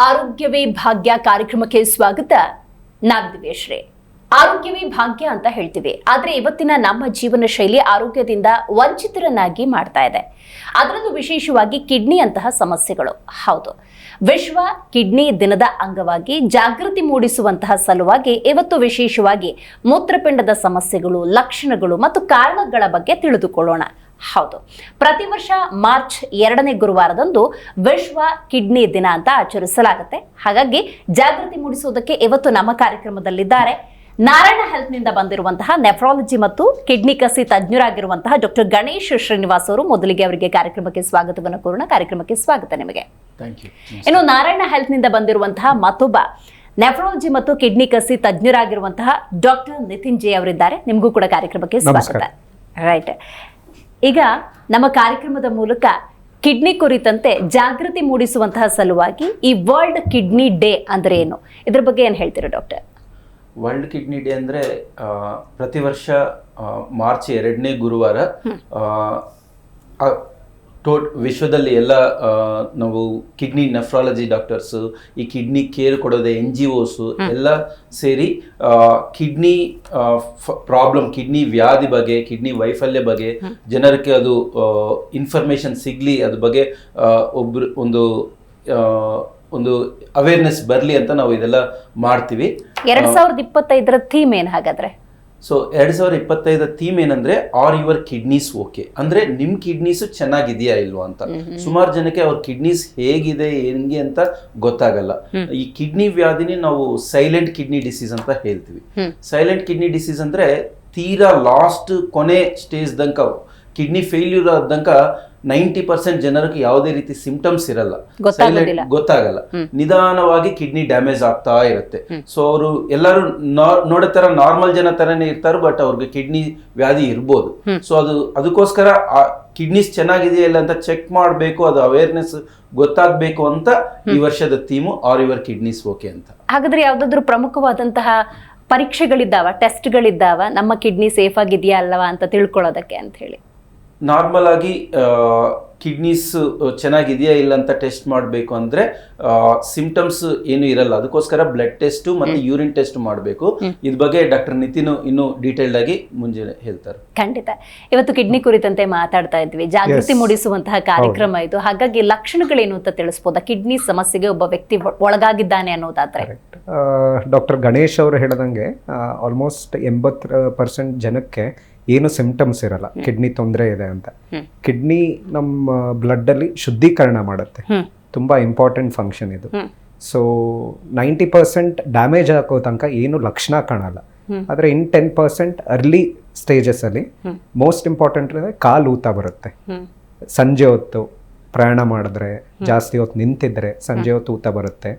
ಆರೋಗ್ಯವೇ ಭಾಗ್ಯ ಕಾರ್ಯಕ್ರಮಕ್ಕೆ ಸ್ವಾಗತ. ನಾನು ದಿವ್ಯಶ್ರೀ. ಆರೋಗ್ಯವೇ ಭಾಗ್ಯ ಅಂತ ಹೇಳ್ತೀವಿ. ಆದ್ರೆ ಇವತ್ತಿನ ನಮ್ಮ ಜೀವನ ಶೈಲಿ ಆರೋಗ್ಯದಿಂದ ವಂಚಿತರನ್ನಾಗಿ ಮಾಡ್ತಾ ಇದೆ. ಅದರಲ್ಲೂ ವಿಶೇಷವಾಗಿ ಕಿಡ್ನಿ ಅಂತಹ ಸಮಸ್ಯೆಗಳು. ಹೌದು. ವಿಶ್ವ ಕಿಡ್ನಿ ದಿನದ ಅಂಗವಾಗಿ ಜಾಗೃತಿ ಮೂಡಿಸುವಂತಹ ಸಲುವಾಗಿ ಇವತ್ತು ವಿಶೇಷವಾಗಿ ಮೂತ್ರಪಿಂಡದ ಸಮಸ್ಯೆಗಳು, ಲಕ್ಷಣಗಳು ಮತ್ತು ಕಾರಣಗಳ ಬಗ್ಗೆ ತಿಳಿದುಕೊಳ್ಳೋಣ. ಹೌದು. ಪ್ರತಿ ವರ್ಷ ಮಾರ್ಚ್ ಎರಡನೇ ಗುರುವಾರದಂದು ವಿಶ್ವ ಕಿಡ್ನಿ ದಿನ ಅಂತ ಆಚರಿಸಲಾಗುತ್ತೆ. ಹಾಗಾಗಿ ಜಾಗೃತಿ ಮೂಡಿಸುವುದಕ್ಕೆ ಇವತ್ತು ನಮ್ಮ ಕಾರ್ಯಕ್ರಮದಲ್ಲಿದ್ದಾರೆ. ನಾರಾಯಣ ಹೆಲ್ತ್ನಿಂದ ಬಂದಿರುವಂತಹ ನೆಫ್ರಾಲಜಿ ಮತ್ತು ಕಿಡ್ನಿ ಕಸಿ ತಜ್ಞರಾಗಿರುವಂತಹ ಡಾಕ್ಟರ್ ಗಣೇಶ್ ಶ್ರೀನಿವಾಸ್ ಅವರು ಮೊದಲಿಗೆ ಅವರಿಗೆ ಕಾರ್ಯಕ್ರಮಕ್ಕೆ ಸ್ವಾಗತವನ್ನು ಕೋರೋಣ ಕಾರ್ಯಕ್ರಮಕ್ಕೆ ಸ್ವಾಗತ ನಿಮಗೆ. ಇನ್ನು ನಾರಾಯಣ ಹೆಲ್ತ್ನಿಂದ ಬಂದಿರುವಂತಹ ಮತ್ತೊಬ್ಬ ನೆಫ್ರಾಲಜಿ ಮತ್ತು ಕಿಡ್ನಿ ಕಸಿ ತಜ್ಞರಾಗಿರುವಂತಹ ಡಾಕ್ಟರ್ ನಿತಿನ್ ಜೆ ಅವರಿದ್ದಾರೆ. ನಿಮಗೂ ಕೂಡ ಕಾರ್ಯಕ್ರಮಕ್ಕೆ ಸ್ವಾಗತ. ರೈಟ್ ಈಗ ನಮ್ಮ ಕಾರ್ಯಕ್ರಮದ ಮೂಲಕ ಕಿಡ್ನಿ ಕುರಿತಂತೆ ಜಾಗೃತಿ ಮೂಡಿಸುವಂತಹ ಸಲುವಾಗಿ ಈ ವರ್ಲ್ಡ್ ಕಿಡ್ನಿ ಡೇ ಅಂದ್ರೆ ಏನು? ಇದ್ರ ಬಗ್ಗೆ ಏನು ಹೇಳ್ತೀರಾ ಡಾಕ್ಟರ್? ವರ್ಲ್ಡ್ ಕಿಡ್ನಿ ಡೇ ಅಂದರೆ ಪ್ರತಿ ವರ್ಷ ಮಾರ್ಚ್ ಎರಡನೇ ಗುರುವಾರ ಟೋಟ್ ವಿಶ್ವದಲ್ಲಿ ಎಲ್ಲ ನಾವು ಕಿಡ್ನಿ ನೆಫ್ರಾಲಜಿ ಡಾಕ್ಟರ್ಸು ಈ ಕಿಡ್ನಿ ಕೇರ್ ಕೊಡೋದೇ ಎನ್ ಜಿ ಒಸು ಎಲ್ಲ ಸೇರಿ ಕಿಡ್ನಿ ಪ್ರಾಬ್ಲಮ್ ಕಿಡ್ನಿ ವ್ಯಾಧಿ ಬಗ್ಗೆ ಕಿಡ್ನಿ ವೈಫಲ್ಯ ಬಗ್ಗೆ ಜನರಿಗೆ ಅದು ಇನ್ಫಾರ್ಮೇಶನ್ ಸಿಗಲಿ ಅದ್ರ ಬಗ್ಗೆ ಒಬ್ರು ಒಂದು ಒಂದು ಅವೇರ್ನೆಸ್ ಬರಲಿ ಅಂತ ನಾವು ಇದೆಲ್ಲ ಮಾಡ್ತೀವಿ. ಎರಡ್ ಸಾವಿರದ ಇಪ್ಪತ್ತೈದರ ಥೀಮ್ ಏನು ಹಾಗಾದ್ರೆ? ಸೊ ಎರಡ್ ಸಾವಿರದ ಇಪ್ಪತ್ತೈದ ಥೀಮ್ ಏನಂದ್ರೆ ಆರ್ ಯುವರ್ ಕಿಡ್ನೀಸ್ ಓಕೆ ಅಂದ್ರೆ ನಿಮ್ ಕಿಡ್ನೀಸ್ ಚೆನ್ನಾಗಿದೆಯಾ ಇಲ್ವಾ? ಅಂತ. ಸುಮಾರು ಜನಕ್ಕೆ ಅವ್ರ ಕಿಡ್ನೀಸ್ ಹೇಗಿದೆ ಹೆಂಗೆ ಅಂತ ಗೊತ್ತಾಗಲ್ಲ. ಈ ಕಿಡ್ನಿ ವ್ಯಾಧಿನಿ ನಾವು ಸೈಲೆಂಟ್ ಕಿಡ್ನಿ ಡಿಸೀಸ್ ಅಂತ ಹೇಳ್ತೀವಿ. ಸೈಲೆಂಟ್ ಕಿಡ್ನಿ ಡಿಸೀಸ್ ಅಂದ್ರೆ ತೀರಾ ಲಾಸ್ಟ್ ಕೊನೆ ಸ್ಟೇಜ್ ತನಕ ಕಿಡ್ನಿ ಫೇಲ್ಯೂರ್ ಆದಂಕ ನೈಂಟಿ ಪರ್ಸೆಂಟ್ ಜನರಿಗೆ ಯಾವುದೇ ರೀತಿ ಸಿಂಪ್ಟಮ್ಸ್ ಇರಲ್ಲ. ಗೊತ್ತಾಗಲ್ಲ. ನಿಧಾನವಾಗಿ ಕಿಡ್ನಿ ಡ್ಯಾಮೇಜ್ ಆಗ್ತಾ ಇರುತ್ತೆ. ಸೊ ಅವರು ಎಲ್ಲರೂ ನೋಡೋ ತರ ನಾರ್ಮಲ್ ಜನ ತರನೇ ಇರ್ತಾರೆ ಬಟ್ ಅವ್ರಿಗೆ ಕಿಡ್ನಿ ವ್ಯಾಧಿ ಇರ್ಬೋದು. ಸೊ ಅದು ಅದಕ್ಕೋಸ್ಕರ ಕಿಡ್ನಿಸ್ ಚೆನ್ನಾಗಿದೆಯಾ ಇಲ್ಲ ಅಂತ ಚೆಕ್ ಮಾಡಬೇಕು ಅದು ಅವೇರ್ನೆಸ್ ಗೊತ್ತಾಗಬೇಕು ಅಂತ ಈ ವರ್ಷದ theme are your kidneys okay ಅಂತ. ಹಾಗಾದ್ರೆ ಯಾವ್ದಾದ್ರು ಪ್ರಮುಖವಾದಂತಹ ಪರೀಕ್ಷೆಗಳಿದ್ದಾವ ಟೆಸ್ಟ್ಗಳಿದ್ದಾವ ನಮ್ಮ ಕಿಡ್ನಿ ಸೇಫ್ ಆಗಿದೆಯಾ ಅಲ್ಲವಾ ಅಂತ ತಿಳ್ಕೊಳ್ಳೋದಕ್ಕೆ ಅಂತ ಹೇಳಿ. ನಾರ್ಮಲ್ ಆಗಿ ಕಿಡ್ನೀಸ್ ಚೆನ್ನಾಗಿದೆಯಾ ಇಲ್ಲ ಅಂತ ಟೆಸ್ಟ್ ಮಾಡಬೇಕು ಅಂದ್ರೆ ಸಿಂಪ್ಟಮ್ಸ್ ಏನು ಇರಲ್ಲ. ಅದಕ್ಕೋಸ್ಕರ ಬ್ಲಡ್ ಟೆಸ್ಟ್ ಮತ್ತೆ ಯೂರಿನ್ ಟೆಸ್ಟ್ ಮಾಡಬೇಕು. ಇದ್ ಬಗ್ಗೆ ಡಾಕ್ಟರ್ ನಿತಿನ್ ಇನ್ನು ಡೀಟೇಲ್ಡ್ ಆಗಿ ಮುಂಜಾನೆ ಹೇಳ್ತಾರೆ. ಖಂಡಿತ. ಇವತ್ತು ಕಿಡ್ನಿ ಕುರಿತಂತೆ ಮಾತಾಡ್ತಾ ಇದ್ವಿ. ಜಾಗೃತಿ. ಮೂಡಿಸುವಂತಹ ಕಾರ್ಯಕ್ರಮ ಇದು. ಹಾಗಾಗಿ ಲಕ್ಷಣಗಳೇನು ಅಂತ ತಿಳಿಸ್ಬೋದಾ? ಕಿಡ್ನಿ ಸಮಸ್ಯೆಗೆ ಒಬ್ಬ ವ್ಯಕ್ತಿ ಒಳಗಾಗಿದ್ದಾನೆ ಅನ್ನೋದಾದ್ರೆ. ಡಾಕ್ಟರ್ ಗಣೇಶ್ ಅವರು ಹೇಳ್ದಂಗೆ ಆಲ್ಮೋಸ್ಟ್ ಎಂಬತ್ತು ಪರ್ಸೆಂಟ್ ಜನಕ್ಕೆ ಏನು ಸಿಂಪ್ಟಮ್ಸ್ ಇರಲ್ಲ. ಕಿಡ್ನಿ ತೊಂದರೆ ಇದೆ ಅಂತ. ಕಿಡ್ನಿ ನಮ್ಮ ಬ್ಲಡ್ಡಲ್ಲಿ ಅಲ್ಲಿ ಶುದ್ಧೀಕರಣ ಮಾಡುತ್ತೆ. ತುಂಬಾ ಇಂಪಾರ್ಟೆಂಟ್ ಫಂಕ್ಷನ್ ಇದು. ಸೊ ನೈಂಟಿ ಪರ್ಸೆಂಟ್ ಡ್ಯಾಮೇಜ್ ಹಾಕೋ ತನಕ ಏನು ಲಕ್ಷಣ ಕಾಣಲ್ಲ. ಆದರೆ in ten percent early stages ಅಲ್ಲಿ ಮೋಸ್ಟ್ ಇಂಪಾರ್ಟೆಂಟ್ ಅಂದರೆ ಕಾಲು ಊತ ಬರುತ್ತೆ. ಸಂಜೆ ಹೊತ್ತು ಪ್ರಯಾಣ ಮಾಡಿದ್ರೆ ಜಾಸ್ತಿ ಹೊತ್ತು ನಿಂತಿದ್ರೆ ಸಂಜೆ ಹೊತ್ತು ಊತ ಬರುತ್ತೆ.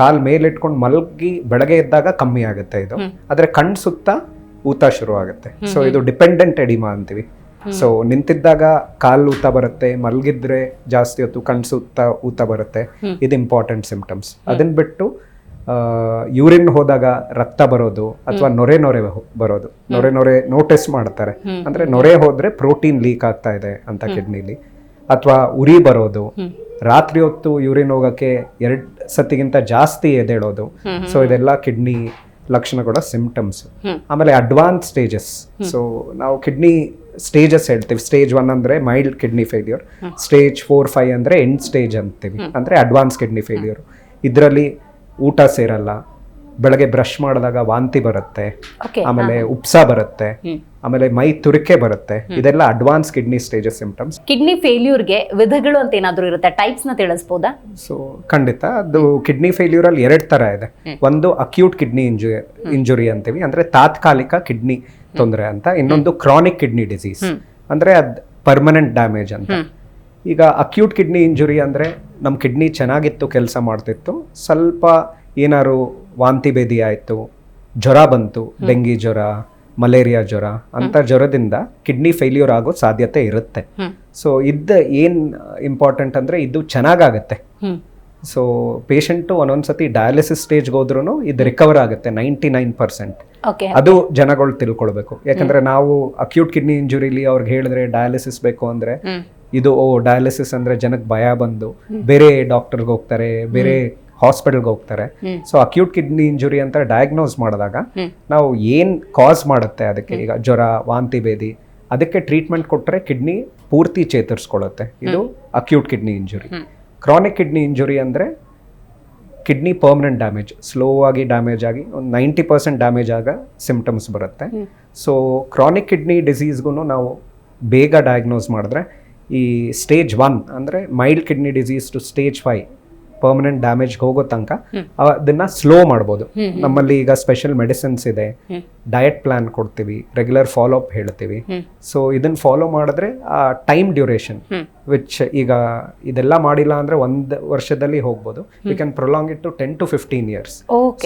ಕಾಲ್ ಮೇಲಿಟ್ಕೊಂಡು ಮಲಗಿ ಬೆಳಗ್ಗೆ ಎದ್ದಾಗ ಕಮ್ಮಿ ಆಗುತ್ತೆ ಇದು. ಆದ್ರೆ ಕಣ್ ಸುತ್ತ ಊತ ಶುರು ಆಗುತ್ತೆ ಸೊ ಇದು ಡಿಪೆಂಡೆಂಟ್ ಎಡಿಮಾ ಅಂತೀವಿ. ಸೊ ನಿಂತಿದ್ದಾಗ ಕಾಲ್ ಊತ ಬರುತ್ತೆ ಮಲಗಿದ್ರೆ ಜಾಸ್ತಿ ಹೊತ್ತು ಕಣ್ ಊತ ಊತ ಬರುತ್ತೆ. ಇದು ಇಂಪಾರ್ಟೆಂಟ್ ಸಿಂಪ್ಟಮ್ಸ್ ಅದನ್ನ ಬಿಟ್ಟು ಯೂರಿನ್ ಹೋದಾಗ ರಕ್ತ ಬರೋದು ಅಥವಾ ನೊರೆ ನೊರೆ ಬರೋದು. ನೊರೆ ನೊರೆ ನೋಟಿಸ್ ಮಾಡ್ತಾರೆ. ಅಂದ್ರೆ ನೊರೆ ಹೋದ್ರೆ ಪ್ರೋಟೀನ್ ಲೀಕ್ ಆಗ್ತಾ ಇದೆ ಅಂತ ಕಿಡ್ನಿಲಿ ಅಥವಾ ಉರಿ ಬರೋದು. ರಾತ್ರಿ ಹೊತ್ತು ಯೂರಿನ್ ಹೋಗಕ್ಕೆ ಎರಡ್ ಸತಿಗಿಂತ ಜಾಸ್ತಿ ಎದೇಳೋದು. ಸೊ ಇದೆಲ್ಲ ಕಿಡ್ನಿ ಲಕ್ಷಣಗಳ ಸಿಂಪ್ಟಮ್ಸ್ ಆಮೇಲೆ ಅಡ್ವಾನ್ಸ್ ಸ್ಟೇಜಸ್ ಸೊ ನಾವು ಕಿಡ್ನಿ ಸ್ಟೇಜಸ್ ಹೇಳ್ತೀವಿ. ಸ್ಟೇಜ್ ಒನ್ ಅಂದ್ರೆ mild kidney failure stage four five ಅಂದ್ರೆ ಎಂಡ್ ಸ್ಟೇಜ್ ಅಂತೀವಿ. ಅಂದ್ರೆ ಅಡ್ವಾನ್ಸ್ ಕಿಡ್ನಿ ಫೇಲ್ಯೂರ್ ಇದರಲ್ಲಿ ಊಟ ಸೇರಲ್ಲ. ಬೆಳಗ್ಗೆ ಬ್ರಷ್ ಮಾಡಿದಾಗ ವಾಂತಿ ಬರುತ್ತೆ ಆಮೇಲೆ ಉಪ್ಸ ಬರುತ್ತೆ ಆಮೇಲೆ ಮೈ ತುರಿಕೆ ಬರುತ್ತೆ. ಇದೆಲ್ಲ advance kidney stages symptoms kidney ಫೇಲ್ಯೂರ್ಗೆ ವಿಧಗಳು ಅಂತ ಏನಾದರೂ ಇರುತ್ತೆ? ಟೈಪ್ಸ್ನ ತಿಳಿಸಬಹುದಾ ಸೊ ಖಂಡಿತ. ಅದು ಕಿಡ್ನಿ ಫೇಲ್ಯೂರ್ ಅಲ್ಲಿ ಎರಡು ತರ ಇದೆ. ಒಂದು ಅಕ್ಯೂಟ್ ಕಿಡ್ನಿ ಇಂಜು ಇಂಜುರಿ ಅಂತೀವಿ. ಅಂದ್ರೆ ತಾತ್ಕಾಲಿಕ ಕಿಡ್ನಿ ತೊಂದರೆ ಅಂತ. ಇನ್ನೊಂದು ಕ್ರಾನಿಕ್ ಕಿಡ್ನಿ ಡಿಸೀಸ್ ಅಂದ್ರೆ ಅದ್ ಪರ್ಮನೆಂಟ್ ಡ್ಯಾಮೇಜ್ ಅಂತ. ಈಗ ಅಕ್ಯೂಟ್ ಕಿಡ್ನಿ ಇಂಜುರಿ ಅಂದ್ರೆ ನಮ್ಮ ಕಿಡ್ನಿ ಚೆನ್ನಾಗಿತ್ತು ಕೆಲಸ ಮಾಡ್ತಿತ್ತು. ಸ್ವಲ್ಪ ಏನಾರು ವಾಂತಿ ಭೇದಿ ಆಯಿತು ಜ್ವರ ಬಂತು ಡೆಂಗಿ ಜ್ವರ ಮಲೇರಿಯಾ ಜ್ವರ ಅಂತ ಜ್ವರದಿಂದ ಕಿಡ್ನಿ ಫೇಲ್ಯೂರ್ ಆಗೋ ಸಾಧ್ಯತೆ ಇರುತ್ತೆ. ಸೊ ಇದ್ದ ಏನ್ ಇಂಪಾರ್ಟೆಂಟ್ ಅಂದ್ರೆ ಇದು ಚೆನ್ನಾಗಾಗತ್ತೆ. ಸೊ ಪೇಷಂಟು ಒಂದೊಂದ್ಸತಿ ಡಯಾಲಿಸಿಸ್ ಸ್ಟೇಜ್ಗೆ ಹೋದ್ರೂ ಇದು ರಿಕವರ್ ಆಗುತ್ತೆ ನೈಂಟಿ ನೈನ್ ಪರ್ಸೆಂಟ್ ಅದು ಜನಗಳು ತಿಳ್ಕೊಳ್ಬೇಕು. ಯಾಕಂದ್ರೆ ನಾವು ಅಕ್ಯೂಟ್ ಕಿಡ್ನಿ ಇಂಜುರಿಲಿ ಅವ್ರಿಗೆ ಹೇಳಿದ್ರೆ ಡಯಾಲಿಸಿಸ್ ಬೇಕು ಅಂದ್ರೆ ಇದು ಓ ಡಯಾಲಿಸಿಸ್ ಅಂದ್ರೆ ಜನಕ್ಕೆ ಭಯ ಬಂದು ಬೇರೆ ಡಾಕ್ಟರ್ಗೆ ಹೋಗ್ತಾರೆ ಬೇರೆ ಹಾಸ್ಪಿಟಲ್ಗೆ ಹೋಗ್ತಾರೆ. ಸೊ ಅಕ್ಯೂಟ್ ಕಿಡ್ನಿ ಇಂಜುರಿ ಅಂತ ಡಯಾಗ್ನೋಸ್ ಮಾಡಿದಾಗ ನಾವು ಏನು ಕಾಸ್ ಮಾಡುತ್ತೆ ಅದಕ್ಕೆ? ಈಗ ಜ್ವರ ವಾಂತಿ ಭೇದಿ ಅದಕ್ಕೆ ಟ್ರೀಟ್ಮೆಂಟ್ ಕೊಟ್ಟರೆ ಕಿಡ್ನಿ ಪೂರ್ತಿ ಚೇತರಿಸ್ಕೊಳ್ಳುತ್ತೆ. ಇದು acute kidney injury chronic kidney injury ಅಂದರೆ ಕಿಡ್ನಿ ಪರ್ಮನೆಂಟ್ ಡ್ಯಾಮೇಜ್ ಸ್ಲೋ ಆಗಿ ಡ್ಯಾಮೇಜ್ ಆಗಿ ಒಂದು ನೈಂಟಿ ಪರ್ಸೆಂಟ್ ಡ್ಯಾಮೇಜ್ ಆಗ ಸಿಂಪ್ಟಮ್ಸ್ ಬರುತ್ತೆ. ಸೊ ಕ್ರಾನಿಕ್ ಕಿಡ್ನಿ ಡಿಸೀಸ್ಗೂ ನಾವು ಬೇಗ ಡಯಾಗ್ನೋಸ್ ಮಾಡಿದ್ರೆ ಈ ಸ್ಟೇಜ್ ಒನ್ ಅಂದರೆ mild kidney disease to stage five permanent damage ಹೋಗೋ ತನಕ ಅದನ್ನ ಸ್ಲೋ ಮಾಡ್ಬೋದು. ನಮ್ಮಲ್ಲಿ ಈಗ ಸ್ಪೆಷಲ್ ಮೆಡಿಸಿನ್ಸ್ ಇದೆ. ಡಯಟ್ ಪ್ಲಾನ್ ಕೊಡ್ತೀವಿ ರೆಗ್ಯುಲರ್ ಫಾಲೋ ಅಪ್ ಹೇಳ್ತೀವಿ ಸೊ ಇದನ್ನ ಫಾಲೋ ಮಾಡಿದ್ರೆ ಆ ಟೈಮ್ ಡ್ಯೂರೇಷನ್ ವಿಚ್ ಈಗ ಇದೆಲ್ಲ ಮಾಡಿಲ್ಲ ಅಂದ್ರೆ ಒಂದ್ ವರ್ಷದಲ್ಲಿ ಹೋಗ್ಬೋದು. We can prolong it to ten to fifteen years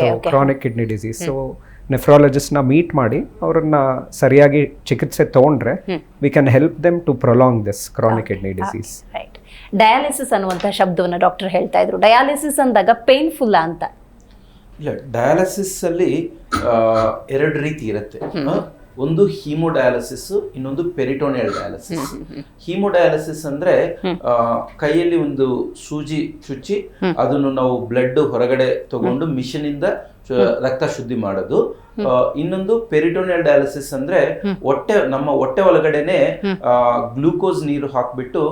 so chronic kidney disease so ನೆಫ್ರಾಲಜಿಸ್ಟ್ನ meet ಮಾಡಿ ಅವ್ರನ್ನ ಸರಿಯಾಗಿ ಚಿಕಿತ್ಸೆ ತಗೊಂಡ್ರೆ we can help them to prolong this chronic kidney disease dialysis ಅನ್ನುವಂಥ ಶಬ್ದವನ್ನು ಡಾಕ್ಟರ್ ಹೇಳ್ತಾ ಇದ್ರು. ಡಯಾಲಿಸಿಸ್ ಅಂದಾಗ ಪೇನ್ಫುಲ್ ಅಂತ? ಇಲ್ಲ ಡಯಾಲಿಸಿಸ್ ಅಲ್ಲಿ ಎರಡು ರೀತಿ ಇರುತ್ತೆ. ಒಂದು ಹೀಮೋಡಯಾಲಿಸಿಸ್ ಇನ್ನೊಂದು ಪೆರಿಟೋನಿಯಲ್ ಡಯಾಲಿಸಿಸ್. ಹೀಮೋಡಯಾಲಿಸಿಸ್ ಅಂದ್ರೆ ಕೈಯಲ್ಲಿ ಒಂದು ಸೂಜಿ ಚುಚ್ಚಿ ಅದನ್ನು ನಾವು ಬ್ಲಡ್ ಹೊರಗಡೆ ತಗೊಂಡು ಮಿಷನ್ ಇಂದ ರಕ್ತ ಶುದ್ಧಿ ಮಾಡೋದು. ಇನ್ನೊಂದು ಪೆರಿಟೋನಿಯಲ್ ಡಯಾಲಿಸಿಸ್ ಅಂದ್ರೆ ಹೊಟ್ಟೆ ನಮ್ಮ ಹೊಟ್ಟೆ ಒಳಗಡೆನೆ ಗ್ಲೂಕೋಸ್ ನೀರು ಹಾಕ್ಬಿಟ್ಟು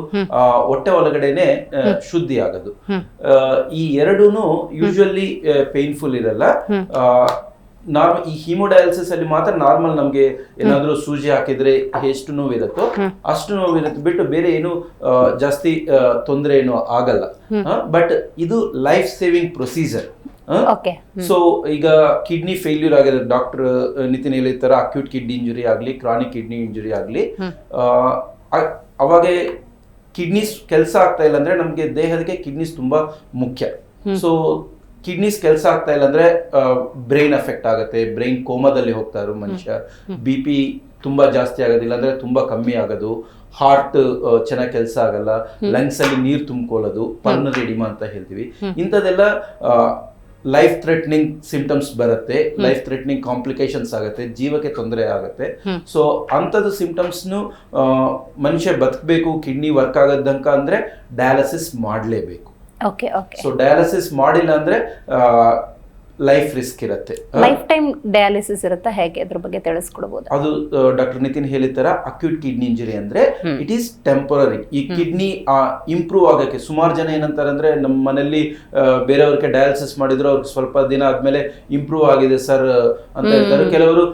ಹೊಟ್ಟೆ ಒಳಗಡೆನೆ ಶುದ್ಧಿ ಆಗೋದು. ಈ ಎರಡೂನು ಯೂಶುವಲಿ ಪೇನ್ಫುಲ್ ಇರಲ್ಲ. ನಾರ್ಮಲ್ ಈ ಹಿಮೋಡಯಾಲಿಸಿಸ್ ಅಲ್ಲಿ ಮಾತ್ರ ನಾರ್ಮಲ್ ನಮ್ಗೆ ಏನಾದ್ರೂ ಸೂಜಿ ಹಾಕಿದ್ರೆ ಎಷ್ಟು ನೋವಿರುತ್ತೋ ಅಷ್ಟು ನೋವಿರುತ್ತೆ. ಬಿಟ್ಟು ಬೇರೆ ಏನು ಜಾಸ್ತಿ ತೊಂದರೆ ಏನು ಆಗಲ್ಲ. ಬಟ್ ಇದು ಲೈಫ್ ಸೇವಿಂಗ್ ಪ್ರೊಸೀಜರ್ ಸೊ ಈಗ ಕಿಡ್ನಿ ಫೇಲ್ಯೂರ್ ಆಗಿದೆ. ಡಾಕ್ಟರ್ ನಿತಿನ್ ಹೇಳಿರ್ತಾರ ಅಕ್ಯೂಟ್ ಕಿಡ್ನಿ ಇಂಜುರಿ ಆಗಲಿ ಕ್ರಾನಿಕ್ ಕಿಡ್ನಿ ಇಂಜುರಿ ಆಗಲಿ ಅವಾಗ ಕಿಡ್ನೀಸ್ ಕೆಲಸ ಆಗ್ತಾ ಇಲ್ಲ ಅಂದ್ರೆ ನಮಗೆ ದೇಹಕ್ಕೆ ಕಿಡ್ನಿಸ್ ತುಂಬಾ ಮುಖ್ಯ. ಸೊ ಕಿಡ್ನೀಸ್ ಕೆಲಸ ಆಗ್ತಾ ಇಲ್ಲ ಅಂದ್ರೆ ಬ್ರೈನ್ ಎಫೆಕ್ಟ್ ಆಗುತ್ತೆ ಬ್ರೈನ್ ಕೋಮದಲ್ಲಿ ಹೋಗ್ತಾ ಇರೋ ಮನುಷ್ಯ. ಬಿ ಪಿ ತುಂಬಾ ಜಾಸ್ತಿ ಆಗೋದಿಲ್ಲ ಅಂದ್ರೆ ತುಂಬಾ ಕಮ್ಮಿ ಆಗೋದು. ಹಾರ್ಟ್ ಚೆನ್ನಾಗಿ ಕೆಲಸ ಆಗಲ್ಲ. ಲಂಗ್ಸ್ ಅಲ್ಲಿ ನೀರು ತುಂಬಿಕೊಳ್ಳೋದು ಪರ್ನಲ್ ಎಡಿಮಾ ಅಂತ ಹೇಳ್ತೀವಿ. ಇಂಥದ್ದೆಲ್ಲ ಲೈಫ್ ಥ್ರೆಟ್ನಿಂಗ್ ಸಿಂಪ್ಟಮ್ಸ್ ಬರುತ್ತೆ. ಲೈಫ್ ಥ್ರೆಟ್ನಿಂಗ್ ಕಾಂಪ್ಲಿಕೇಶನ್ಸ್ ಆಗುತ್ತೆ. ಜೀವಕ್ಕೆ ತೊಂದರೆ ಆಗುತ್ತೆ. ಸೊ ಅಂಥದ್ದು ಸಿಂಟಮ್ಸ್ನು ಮನುಷ್ಯ ಬದುಕಬೇಕು ಕಿಡ್ನಿ ವರ್ಕ್ ಆಗೋದಂಕ ಅಂದ್ರೆ ಡಯಾಲಿಸಿಸ್ ಮಾಡಲೇಬೇಕು. ಓಕೆ ಓಕೆ ಸೊ ಡಯಾಲಿಸಿಸ್ ಮಾಡಿಲ್ಲ ಅಂದ್ರೆ ಲೈಫ್ ರಿಸ್ಕ್ ಇರುತ್ತೆ. ಲೈಫ್ ಟೈಮ್ ಡಯಾಲಿಸಿಸ್ ಇರುತ್ತೆ? ಹೇಗೆ? ಅದ್ರ ಬಗ್ಗೆ ತಿಳಿಸ್ಕೊಡ್ಬೋದು. ಅದು ಡಾಕ್ಟರ್ ನಿತಿನ್ ಹೇಳಿದ ಅಕ್ಯೂಟ್ ಕಿಡ್ನಿ ಇಂಜುರಿ ಅಂದ್ರೆ ಇಟ್ ಈಸ್ ಟೆಂಪರರಿ ಈ ಕಿಡ್ನಿ ಇಂಪ್ರೂವ್ ಆಗಕ್ಕೆ ಸುಮಾರು ಜನ ಏನಂತಾರೆ ಅಂದ್ರೆ ನಮ್ಮ ಮನೆಯಲ್ಲಿ ಬೇರೆಯವ್ರಿಗೆ ಡಯಾಲಿಸಿಸ್ ಮಾಡಿದ್ರು ಅವ್ರಿಗೆ ಸ್ವಲ್ಪ ದಿನ ಆದ್ಮೇಲೆ ಇಂಪ್ರೂವ್ ಆಗಿದೆ ಸರ್ ಅಂತ ಹೇಳ್ತಾರೆ. ಕೆಲವರು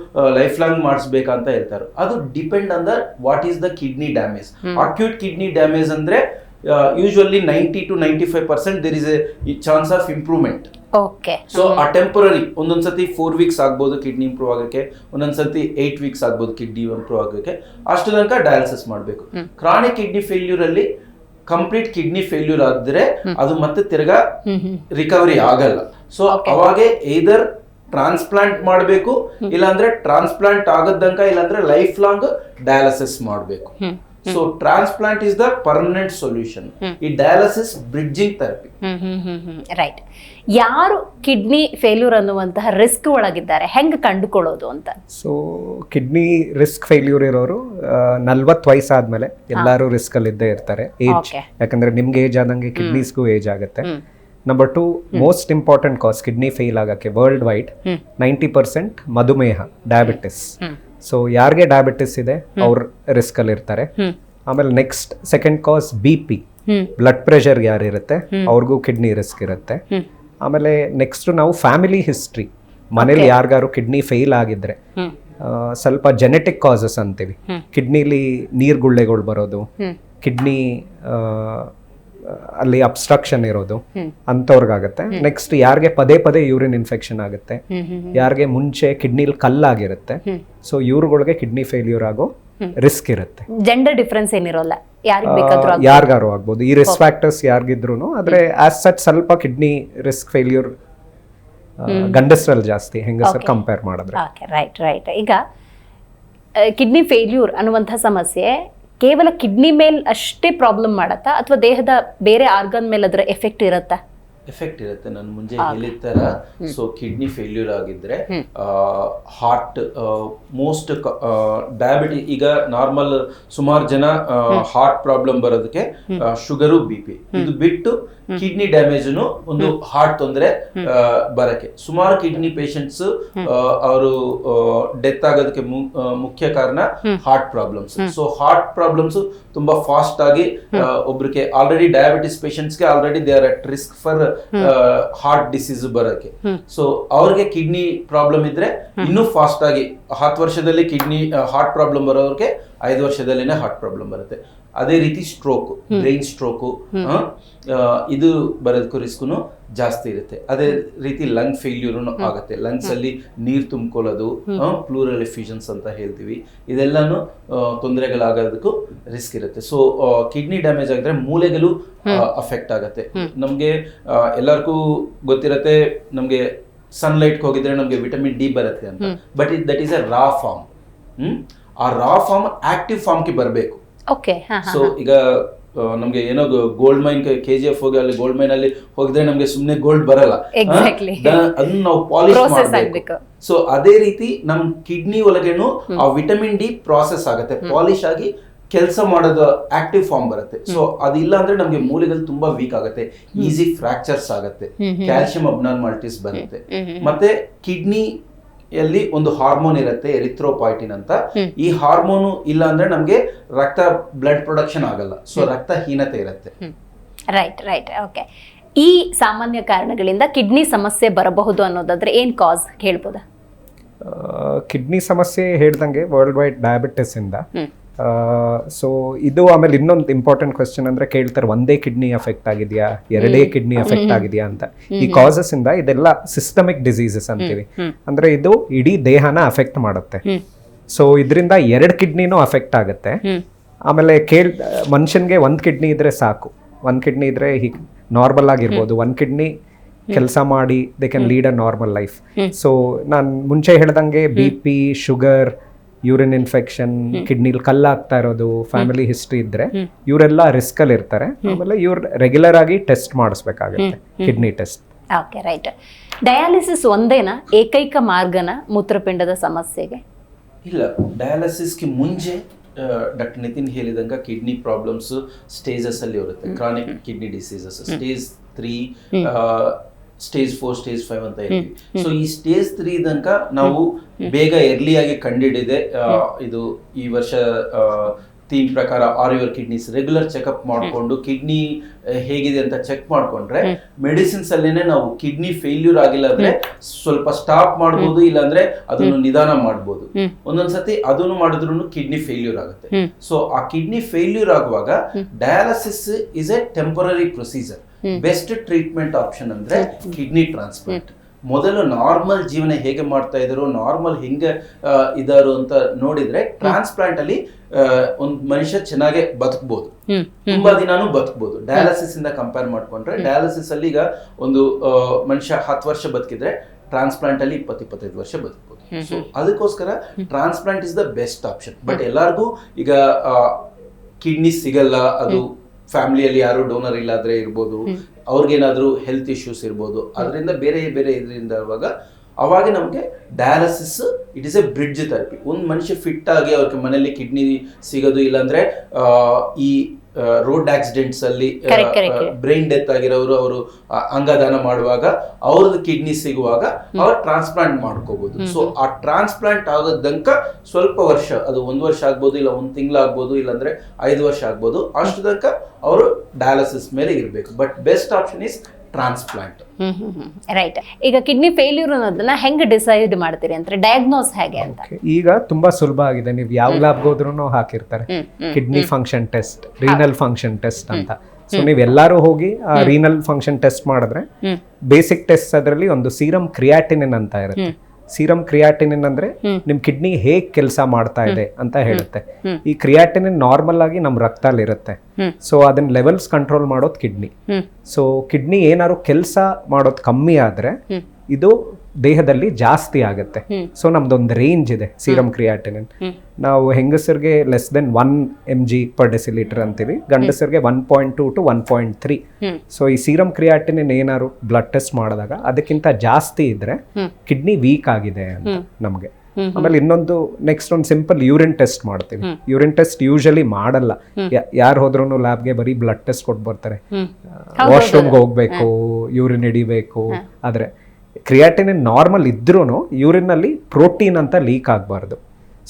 ಲೈಫ್ ಲಾಂಗ್ ಮಾಡಿಸ್ಬೇಕಂತ ಹೇಳ್ತಾರೆ. ಅದು depend on the what is the kidney damage acute kidney damage ಅಂದ್ರೆ usually ninety to ninety five percent there is a chance of improvement okay so ಆ ಟೆಂಪರರಿ ಒಂದೊಂದ್ಸತಿ ಫೋರ್ ವೀಕ್ಸ್ ಆಗ್ಬೋದು ಕಿಡ್ನಿ ಇಂಪ್ರೂವ್ ಆಗಕ್ಕೆ ಒಂದೊಂದ್ಸತಿ eight weeks ಆಗ್ಬೋದು kidney improve ಆಗಕ್ಕೆ. ಅಷ್ಟು ತನಕ ಡಯಾಲಿಸಿಸ್ ಮಾಡಬೇಕು. ಕ್ರಾನಿಕ್ ಕಿಡ್ನಿ ಫೇಲ್ಯೂರ್ ಅಲ್ಲಿ ಕಂಪ್ಲೀಟ್ ಕಿಡ್ನಿ ಫೇಲ್ಯೂರ್ ಆದ್ರೆ ಅದು ಮತ್ತೆ ತಿರ್ಗಾ ರಿಕವರಿ ಆಗಲ್ಲ. ಸೊ ಅವಾಗೆ ಏದರ್ ಟ್ರಾನ್ಸ್ಪ್ಲಾಂಟ್ ಮಾಡಬೇಕು ಇಲ್ಲಾಂದ್ರೆ ಟ್ರಾನ್ಸ್ಪ್ಲಾಂಟ್ ಆಗದಂಕ ಇಲ್ಲಾಂದ್ರೆ ಲೈಫ್ ಲಾಂಗ್ ಡಯಾಲಿಸಿಸ್ ಮಾಡಬೇಕು so transplant is the permanent solution ಈ ಡಯಾಲಿಸಿಸ್ ಬ್ರಿಡ್ಜಿಂಗ್ ಥೆರಪಿ ರೈಟ್ ಯಾರು ಕಿಡ್ನಿ ಫೇಲ್ಯೂರ್ ಅನ್ನುವಂತಹ ರಿಸ್ಕ್ ಒಳಗಿದ್ದಾರೆ? ಹೆಂಗ್ ಕಂಡುಕೊಳ್ಳೋದು ಅಂತ? ಸೊ ಕಿಡ್ನಿ ರಿಸ್ಕ್ ಫೇಲ್ಯೂರ್ ಇರೋರು ನಲ್ವತ್ತು ವಯಸ್ಸಾದ್ಮೇಲೆ ಎಲ್ಲರೂ ರಿಸ್ಕ್ ಅಲ್ಲಿ ಇದ್ದೇ ಇರ್ತಾರೆ. ಏಜ್ ಯಾಕಂದ್ರೆ ನಿಮ್ಗೆ ಏಜ್ ಆದಂಗೆ ಕಿಡ್ನಿಸ್ಗೂ ಏಜ್ ಆಗುತ್ತೆ. Number two most important cause kidney fail ಆಗಕ್ಕೆ ವರ್ಲ್ಡ್ ವೈಡ್ ನೈಂಟಿ ಪರ್ಸೆಂಟ್ ಮಧುಮೇಹ ಡಯಾಬಿಟಿಸ್ ಸೊ ಯಾರಿಗೆ ಡಯಾಬಿಟಿಸ್ ಇದೆ ಅವ್ರ ರಿಸ್ಕ್ ಅಲ್ಲಿ ಇರ್ತಾರೆ. ಆಮೇಲೆ next second cause B P blood pressure ಯಾರಿರುತ್ತೆ ಅವ್ರಿಗೂ ಕಿಡ್ನಿ ರಿಸ್ಕ್ ಇರುತ್ತೆ. ಆಮೇಲೆ ನೆಕ್ಸ್ಟ್ ನಾವು ಫ್ಯಾಮಿಲಿ ಹಿಸ್ಟ್ರಿ ಮನೇಲಿ ಯಾರಿಗಾರು ಕಿಡ್ನಿ ಫೇಲ್ ಆಗಿದ್ರೆ ಸ್ವಲ್ಪ ಜೆನೆಟಿಕ್ ಕಾಸಸ್ ಅಂತೀವಿ. ಕಿಡ್ನಿಲಿ ನೀರ್ಗುಳ್ಳೆಗಳು ಬರೋದು. ಕಿಡ್ನಿ ಅಲ್ಲಿ ಅಬ್ಸ್ಟ್ರಕ್ಷನ್ ಇರೋದು ಅಂಥವ್ರಿಗಾಗತ್ತೆ. ನೆಕ್ಸ್ಟ್ ಯಾರಿಗೆ ಪದೇ ಪದೇ ಯೂರಿನ್ ಇನ್ಫೆಕ್ಷನ್ ಆಗುತ್ತೆ. ಯಾರಿಗೆ ಮುಂಚೆ ಕಿಡ್ನಿಲಿ ಕಲ್ಲಾಗಿರುತ್ತೆ. ಸೊ ಇವ್ರುಗಳಿಗೆ ಕಿಡ್ನಿ ಫೇಲ್ಯೂರ್ ಆಗೋ ರಿಸ್ಕ್ ಇರುತ್ತೆ. ಜೆಂಡರ್ ಡಿಫ್ರೆನ್ಸ್ ಏನಿರೋಲ್ಲ. ಯಾರಿಗಾರು ಆಗ್ಬೋದು. ಈ ರಿಸ್ಕ್ ಫ್ಯಾಕ್ಟರ್ಸ್ ಯಾರಿಗಿದ್ರು ಆದ್ರೆ ಆಸ್ ಸಚ್ ಸ್ವಲ್ಪ ಕಿಡ್ನಿ ರಿಸ್ಕ್ ಫೇಲ್ಯೂರ್ ಗಂಡಸರಲ್ಲಿ ಜಾಸ್ತಿ ಹೆಂಗಸರ್ ಕಂಪೇರ್ ಮಾಡಿದ್ರೆ. ರೈಟ್ ರೈಟ್ ಈಗ ಕಿಡ್ನಿ ಫೇಲ್ಯೂರ್ ಅನ್ನುವಂಥ ಸಮಸ್ಯೆ ಕೇವಲ ಕಿಡ್ನಿ ಮೇಲೆ ಅಷ್ಟೇ ಪ್ರಾಬ್ಲಮ್ ಮಾಡತ್ತಾ ಅಥವಾ ದೇಹದ ಬೇರೆ ಆರ್ಗನ್ ಮೇಲೆ ಅದರ ಎಫೆಕ್ಟ್ ಇರುತ್ತಾ? ಎಫೆಕ್ಟ್ ಇರುತ್ತೆ. ನಾನು ಮುಂಚೆ ಹೇಳಿದ ತರ ಸೊ ಕಿಡ್ನಿ ಫೇಲ್ಯೂರ್ ಆಗಿದ್ರೆ ಹಾರ್ಟ್ ಮೋಸ್ಟ್ ಡಯಾಬಿಟಿ ಈಗ ನಾರ್ಮಲ್ ಸುಮಾರು ಜನ ಹಾರ್ಟ್ ಪ್ರಾಬ್ಲಮ್ ಬರೋದಕ್ಕೆ ಶುಗರು ಬಿ ಪಿ ಇದು ಬಿಟ್ಟು ಕಿಡ್ನಿ ಡ್ಯಾಮೇಜ್ನು ಒಂದು ಹಾರ್ಟ್ ತೊಂದರೆ ಬರಕ್ಕೆ. ಸುಮಾರು ಕಿಡ್ನಿ ಪೇಷಂಟ್ಸ್ ಅವರು ಡೆತ್ ಆಗೋದಕ್ಕೆ ಮುಖ್ಯ ಕಾರಣ heart problems so heart problems ತುಂಬಾ ಫಾಸ್ಟ್ ಆಗಿ ಒಬ್ರಿಗೆ already diabetes ಪೇಷಂಟ್ಸ್ಗೆ already they are at risk for heart disease ಬರೋಕ್ಕೆ. ಸೊ ಅವ್ರಿಗೆ ಕಿಡ್ನಿ ಪ್ರಾಬ್ಲಮ್ ಇದ್ರೆ ಇನ್ನೂ ಫಾಸ್ಟ್ ಆಗಿ ಹತ್ತು ವರ್ಷದಲ್ಲಿ ಕಿಡ್ನಿ ಹಾರ್ಟ್ ಪ್ರಾಬ್ಲಮ್ ಬರೋರಿಗೆ ಐದು ವರ್ಷದಲ್ಲಿನೇ ಹಾರ್ಟ್ ಪ್ರಾಬ್ಲಮ್ ಬರುತ್ತೆ. ಅದೇ ರೀತಿ ಸ್ಟ್ರೋಕ್ ಬ್ರೈನ್ ಸ್ಟ್ರೋಕು ಇದು ಬರೋದಕ್ಕೂ ರಿಸ್ಕು ಜಾಸ್ತಿ ಇರುತ್ತೆ. ಅದೇ ರೀತಿ ಲಂಗ್ ಫೇಲ್ಯೂರ್ ಆಗುತ್ತೆ. ಲಂಗ್ಸ್ ಅಲ್ಲಿ ನೀರ್ ತುಂಬಿಕೊಳ್ಳೋದು ಪ್ಲೂರಲ್ ಎಫ್ಯೂಷನ್ಸ್ ಅಂತ ಹೇಳ್ತೀವಿ. ಇದೆಲ್ಲಾನು ತೊಂದರೆಗಳಾಗೋದಕ್ಕೂ ರಿಸ್ಕ್ ಇರುತ್ತೆ. ಸೊ ಕಿಡ್ನಿ ಡ್ಯಾಮೇಜ್ ಆಗಿದ್ರೆ ಮೂಳೆಗಳು ಅಫೆಕ್ಟ್ ಆಗುತ್ತೆ. ನಮ್ಗೆ ಎಲ್ಲರಿಗೂ ಗೊತ್ತಿರತ್ತೆ ನಮ್ಗೆ ಸನ್ಲೈಟ್ ಹೋಗಿದ್ರೆ ನಮ್ಗೆ ವಿಟಮಿನ್ ಡಿ ಬರುತ್ತೆ ಅಂತ. But it that is a raw form hmm? ಆ ರಾ ಫಾರ್ಮ್ ಆಕ್ಟಿವ್ ಫಾರ್ಮ್ಗೆ ಬರಬೇಕು. ಸೊ ಈಗ ನಮ್ಗೆ ಏನೋ gold mine K G F ಹೋಗಿ ಅಲ್ಲಿ ಗೋಲ್ಡ್ ಮೈನ್ ಅಲ್ಲಿ ಹೋಗಿದ್ರೆ ನಮ್ಗೆ ಸುಮ್ನೆ ಗೋಲ್ಡ್ ಬರಲ್ಲ. ಅದನ್ನ ನಾವು ಪಾಲಿಶ್ ಮಾಡಬೇಕು. ಸೊ ಅದೇ ರೀತಿ ನಮ್ ಕಿಡ್ನಿ ಒಳಗೇನು ಆ ವಿಟಮಿನ್ ಡಿ ಪ್ರಾಸೆಸ್ ಆಗುತ್ತೆ. ಪಾಲಿಶ್ ಆಗಿ ಕೆಲಸ ಮಾಡೋದು ಆಕ್ಟಿವ್ ಫಾರ್ಮ್ ಬರುತ್ತೆ. ಸೊ ಅದಿಲ್ಲ ಅಂದ್ರೆ ನಮ್ಗೆ ಮೂಲೆಗಳು ತುಂಬಾ ವೀಕ್ ಆಗುತ್ತೆ. ಈಸಿ ಫ್ರಾಕ್ಚರ್ಸ್ ಆಗುತ್ತೆ. ಕ್ಯಾಲ್ಸಿಯಂ ಅಬ್ನಾರ್ಮಾಲಿಟೀಸ್ ಬರುತ್ತೆ. ಮತ್ತೆ ಕಿಡ್ನಿ ಯಲ್ಲಿ ಒಂದು ಹಾರ್ಮೋನ್ ಇರುತ್ತೆ ಎರಿಥ್ರೋಪಾಯ್ಟಿನ್ ಅಂತ ಈ ಹಾರ್ಮೋನು ಇಲ್ಲ ಅಂದ್ರೆ ನಮ್ಗೆ ರಕ್ತ ಬ್ಲಡ್ ಪ್ರೊಡಕ್ಷನ್ ಆಗಲ್ಲ. ಸೊ ರಕ್ತಹೀನತೆ ಇರುತ್ತೆ. ರೈಟ್ ರೈಟ್ ಓಕೆ ಈ ಸಾಮಾನ್ಯ ಕಾರಣಗಳಿಂದ ಕಿಡ್ನಿ ಸಮಸ್ಯೆ ಬರಬಹುದು ಅನ್ನೋದಾದ್ರೆ ಏನು ಕಾಸ್ ಹೇಳ್ಬೋದಾ? ಕಿಡ್ನಿ ಸಮಸ್ಯೆ ಹೇಳ್ದಂಗೆ ವರ್ಲ್ಡ್ ವೈಡ್ ಡಯಾಬಿಟಿಸ್ ಇಂದ. ಸೊ ಇದು ಆಮೇಲೆ ಇನ್ನೊಂದು ಇಂಪಾರ್ಟೆಂಟ್ ಕ್ವೆಶನ್ ಅಂದ್ರೆ ಕೇಳ್ತಾರೆ ಒಂದೇ ಕಿಡ್ನಿ ಎಫೆಕ್ಟ್ ಆಗಿದೆಯಾ? ಎರಡೇ ಕಿಡ್ನಿ ಎಫೆಕ್ಟ್ ಆಗಿದೆಯಾ ಅಂತ. ಈ ಕಾಸಸ್ ಇಂದ ಇದೆಲ್ಲ ಸಿಸ್ಟಮಿಕ್ ಡಿಸೀಸಸ್ ಅಂತೀವಿ. ಅಂದ್ರೆ ಇದು ಇಡೀ ದೇಹನ ಅಫೆಕ್ಟ್ ಮಾಡುತ್ತೆ. ಸೊ ಇದರಿಂದ ಎರಡು ಕಿಡ್ನಿನೂ ಅಫೆಕ್ಟ್ ಆಗುತ್ತೆ. ಆಮೇಲೆ ಕೇಳ್ ಮನುಷ್ಯನ್ಗೆ ಒಂದು ಕಿಡ್ನಿ ಇದ್ರೆ ಸಾಕು. ಒಂದು ಕಿಡ್ನಿ ಇದ್ರೆ ಹೀಗೆ ನಾರ್ಮಲ್ ಆಗಿರ್ಬೋದು. ಒಂದು ಕಿಡ್ನಿ ಕೆಲಸ ಮಾಡಿ they can lead a normal life so ನಾನು ಮುಂಚೆ ಹೇಳ್ದಂಗೆ B P sugar urine infection ಕಿಡ್ನಿಲಿ ಕಲ್ಲಾಗ್ತಾ ಇರೋದು ಫ್ಯಾಮಿಲಿ ಹಿಸ್ಟ್ರಿ ಇದ್ರೆ ಇವರೆಲ್ಲ ರಿಸ್ಕ್ ಅಲ್ಲಿ ಇರ್ತಾರೆ. ಆಮೇಲೆ ಇವ್ರು ರೆಗ್ಯುಲರ್ ಆಗಿ test ಮಾಡಿಸ್ಬೇಕಾಗುತ್ತೆ kidney test okay right dialysis ಒಂದೇನಾ? ಏಕೈಕ ಮಾರ್ಗನ ಮೂತ್ರಪಿಂಡದ ಸಮಸ್ಯೆಗೆ? ಇಲ್ಲ ಡಯಾಲಿಸಿಸ್ಗೆ ಮುಂಚೆ ಡಾಕ್ಟರ್ ನಿತಿನ್ ಹೇಳಿದಂಗ ಕಿಡ್ನಿ ಪ್ರಾಬ್ಲಮ್ಸ್ ಸ್ಟೇಜಸ್ ಅಲ್ಲಿ ಇರುತ್ತೆ. Chronic kidney diseases stage three stage four stage five ಅಂತ ಇದೆ ಸೊ ಈ ಸ್ಟೇಜ್ ತ್ರೀ ತನಕ ನಾವು ಬೇಗ ಎರ್ಲಿ ಆಗಿ ಕಂಡಿಡಿದೆ ಇದು ಈ ವರ್ಷ ಥೀಮ್ ಪ್ರಕಾರ are your kidneys regular checkup ಮಾಡಿಕೊಂಡು ಕಿಡ್ನಿ ಹೇಗಿದೆ ಅಂತ ಚೆಕ್ ಮಾಡ್ಕೊಂಡ್ರೆ ಮೆಡಿಸಿನ್ಸ್ ಅಲ್ಲೇನೆ ನಾವು ಕಿಡ್ನಿ ಫೇಲ್ಯೂರ್ ಆಗಿಲ್ಲ ಅಂದ್ರೆ ಸ್ವಲ್ಪ ಸ್ಟಾಪ್ ಮಾಡ್ಬೋದು ಇಲ್ಲಾಂದ್ರೆ ಅದನ್ನು ನಿಧಾನ ಮಾಡ್ಬೋದು. ಒಂದೊಂದ್ಸತಿ ಅದನ್ನು ಮಾಡಿದ್ರು ಕಿಡ್ನಿ ಫೇಲ್ಯೂರ್ ಆಗುತ್ತೆ. ಸೊ ಆ ಕಿಡ್ನಿ ಫೇಲ್ಯೂರ್ ಆಗುವಾಗ dialysis is a temporary procedure best treatment option ಅಂದ್ರೆ ಕಿಡ್ನಿ ಟ್ರಾನ್ಸ್ಪ್ಲಾಂಟ್ ಮೊದಲು ನಾರ್ಮಲ್ ಜೀವನ ಹೇಗೆ ಮಾಡ್ತಾ ಇದ್ರು ನಾರ್ಮಲ್ ಹೆಂಗೆ ಇದಾರು ಅಂತ ನೋಡಿದ್ರೆ ಟ್ರಾನ್ಸ್ಪ್ಲಾಂಟ್ ಅಲ್ಲಿ ಒಂದು ಮನುಷ್ಯ ಚೆನ್ನಾಗೆ ಬದುಕಬಹುದು ತುಂಬಾ ದಿನಾನು ಬದುಕಬಹುದು ಡಯಾಲಿಸಿಸ್ ಇಂದ ಕಂಪೇರ್ ಮಾಡ್ಕೊಂಡ್ರೆ ಡಯಾಲಿಸಿಸ್ ಅಲ್ಲಿ ಈಗ ಒಂದು ಮನುಷ್ಯ ಹತ್ತು ವರ್ಷ ಬದುಕಿದ್ರೆ ಟ್ರಾನ್ಸ್ಪ್ಲಾಂಟ್ ಅಲ್ಲಿ ಇಪ್ಪತ್ತು ಇಪ್ಪತ್ತೈದು ವರ್ಷ ಬದುಕಬಹುದು ಸೊ ಅದಕ್ಕೋಸ್ಕರ transplant is the best option but ಎಲ್ಲಾರ್ಗೂ ಈಗ ಕಿಡ್ನಿ ಸಿಗಲ್ಲ ಅದು ಫ್ಯಾಮಿಲಿಯಲ್ಲಿ ಯಾರು ಡೋನರ್ ಇಲ್ಲಾದ್ರೆ ಇರ್ಬೋದು ಅವ್ರಿಗೇನಾದ್ರೂ ಹೆಲ್ತ್ ಇಶ್ಯೂಸ್ ಇರ್ಬೋದು ಅದರಿಂದ ಬೇರೆ ಬೇರೆ ಇದರಿಂದ ಇರುವಾಗ ಅವಾಗ ನಮಗೆ dialysis it is a bridge therapy ಒಂದು ಮನುಷ್ಯ ಫಿಟ್ ಆಗಿ ಅವ್ರಿಗೆ ಮನೆಯಲ್ಲಿ ಕಿಡ್ನಿ ಸಿಗೋದು ಇಲ್ಲಾಂದ್ರೆ ಈ ರೋಡ್ ಆಕ್ಸಿಡೆಂಟ್ಸ್ ಅಲ್ಲಿ. ಬ್ರೈನ್ ಡೆತ್ ಆಗಿರೋರು ಅವರು ಅಂಗದಾನ ಮಾಡುವಾಗ ಅವ್ರದ್ದು ಕಿಡ್ನಿ ಸಿಗುವಾಗ ಅವ್ರ ಟ್ರಾನ್ಸ್ಪ್ಲಾಂಟ್ ಮಾಡ್ಕೋಬಹುದು ಸೊ ಆ ಟ್ರಾನ್ಸ್ಪ್ಲಾಂಟ್ ಆಗೋದಂಕ ಸ್ವಲ್ಪ ವರ್ಷ ಅದು ಒಂದ್ ವರ್ಷ ಆಗ್ಬೋದು ಇಲ್ಲ ಒಂದು ತಿಂಗಳಾಗ್ಬೋದು ಇಲ್ಲಾಂದ್ರೆ ಐದು ವರ್ಷ ಆಗ್ಬೋದು ಅಷ್ಟು ತನಕ ಅವರು ಡಯಾಲಿಸಿಸ್ ಮೇಲೆ ಇರಬೇಕು. But best option is transplant. Right ಈಗ ಕಿಡ್ನಿ ಫೇಲ್ಯೂರ್ ಅನ್ನೋದನ್ನ ಹೆಂಗ್ ಡಿಸೈಡ್ ಮಾಡ್ತೀರಿ ಅಂದ್ರೆ ಡಯಾಗ್ನೋಸ್ ಹೇಗೆ ಅಂತ? ಈಗ ತುಂಬಾ ಸುಲಭ ಆಗಿದೆ. ನೀವು ಯಾವ ಲ್ಯಾಬ್ಗೆ ಹೋದ್ರೂ ಹಾಕಿರ್ತಾರೆ. Kidney function test renal function test ಅಂತ. ಸೊ ನೀವು ಎಲ್ಲರೂ ಹೋಗಿ ಆ ರೀನಲ್ ಫಂಕ್ಷನ್ ಟೆಸ್ಟ್ ಮಾಡಿದ್ರೆ ಬೇಸಿಕ್ ಟೆಸ್ಟ್ ಅದರಲ್ಲಿ ಒಂದು ಸೀರಮ್ ಕ್ರಿಯಾಟಿನಿನ್ ಅಂತ ಇರುತ್ತೆ. ಸೀರಮ್ ಕ್ರಿಯಾಟಿನಿನ್ ಅಂದ್ರೆ ನಿಮ್ ಕಿಡ್ನಿ ಹೇಗ್ ಕೆಲಸ ಮಾಡ್ತಾ ಇದೆ ಅಂತ ಹೇಳುತ್ತೆ. ಈ ಕ್ರಿಯಾಟಿನಿನ್ ನಾರ್ಮಲ್ ಆಗಿ ನಮ್ ರಕ್ತದಲ್ಲಿ ಇರುತ್ತೆ. ಸೊ ಅದನ್ನ ಲೆವೆಲ್ಸ್ ಕಂಟ್ರೋಲ್ ಮಾಡೋದು ಕಿಡ್ನಿ. ಸೊ ಕಿಡ್ನಿ ಏನಾದ್ರು ಕೆಲಸ ಮಾಡೋದು ಕಮ್ಮಿ ಆದ್ರೆ ಇದು ದೇಹದಲ್ಲಿ ಜಾಸ್ತಿ ಆಗುತ್ತೆ. ಸೊ ನಮ್ದೊಂದು ರೇಂಜ್ ಇದೆ ಸೀರಮ್ ಕ್ರಿಯಾಟಿನಿನ್. ನಾವು ಹೆಂಗಸರಿಗೆ less than one M G per decilitre ಅಂತೀವಿ ಗಂಡಸರಿಗೆ one point two two one point three so ಈ ಸೀರಮ್ ಕ್ರಿಯಾಟಿನಿನ್ ಏನಾದ್ರು ಬ್ಲಡ್ ಟೆಸ್ಟ್ ಮಾಡಿದಾಗ ಅದಕ್ಕಿಂತ ಜಾಸ್ತಿ ಇದ್ರೆ ಕಿಡ್ನಿ ವೀಕ್ ಆಗಿದೆ ಅಂತ. ನಮಗೆ. ಆಮೇಲೆ ಇನ್ನೊಂದು ನೆಕ್ಸ್ಟ್ ಒಂದು ಸಿಂಪಲ್ ಯೂರಿನ್ ಟೆಸ್ಟ್ ಮಾಡ್ತೀವಿ. ಯೂರಿನ್ ಟೆಸ್ಟ್ ಯೂಶಲಿ ಮಾಡಲ್ಲ. ಯಾರು ಹೋದ್ರು ಲ್ಯಾಬ್ಗೆ ಬರೀ ಬ್ಲಡ್ ಟೆಸ್ಟ್ ಕೊಟ್ಟು ಬರ್ತಾರೆ ವಾಶ್ರೂಮ್ಗೆ ಹೋಗ್ಬೇಕು ಯೂರಿನ್ ಹಿಡಿಬೇಕು. ಆದ್ರೆ ಕ್ರಿಯಾಟಿನಿನ್ ನಾರ್ಮಲ್ ಇದ್ರೂ ಯೂರಿನ್ನಲ್ಲಿ ಪ್ರೋಟೀನ್ ಅಂತ ಲೀಕ್ ಆಗಬಾರ್ದು.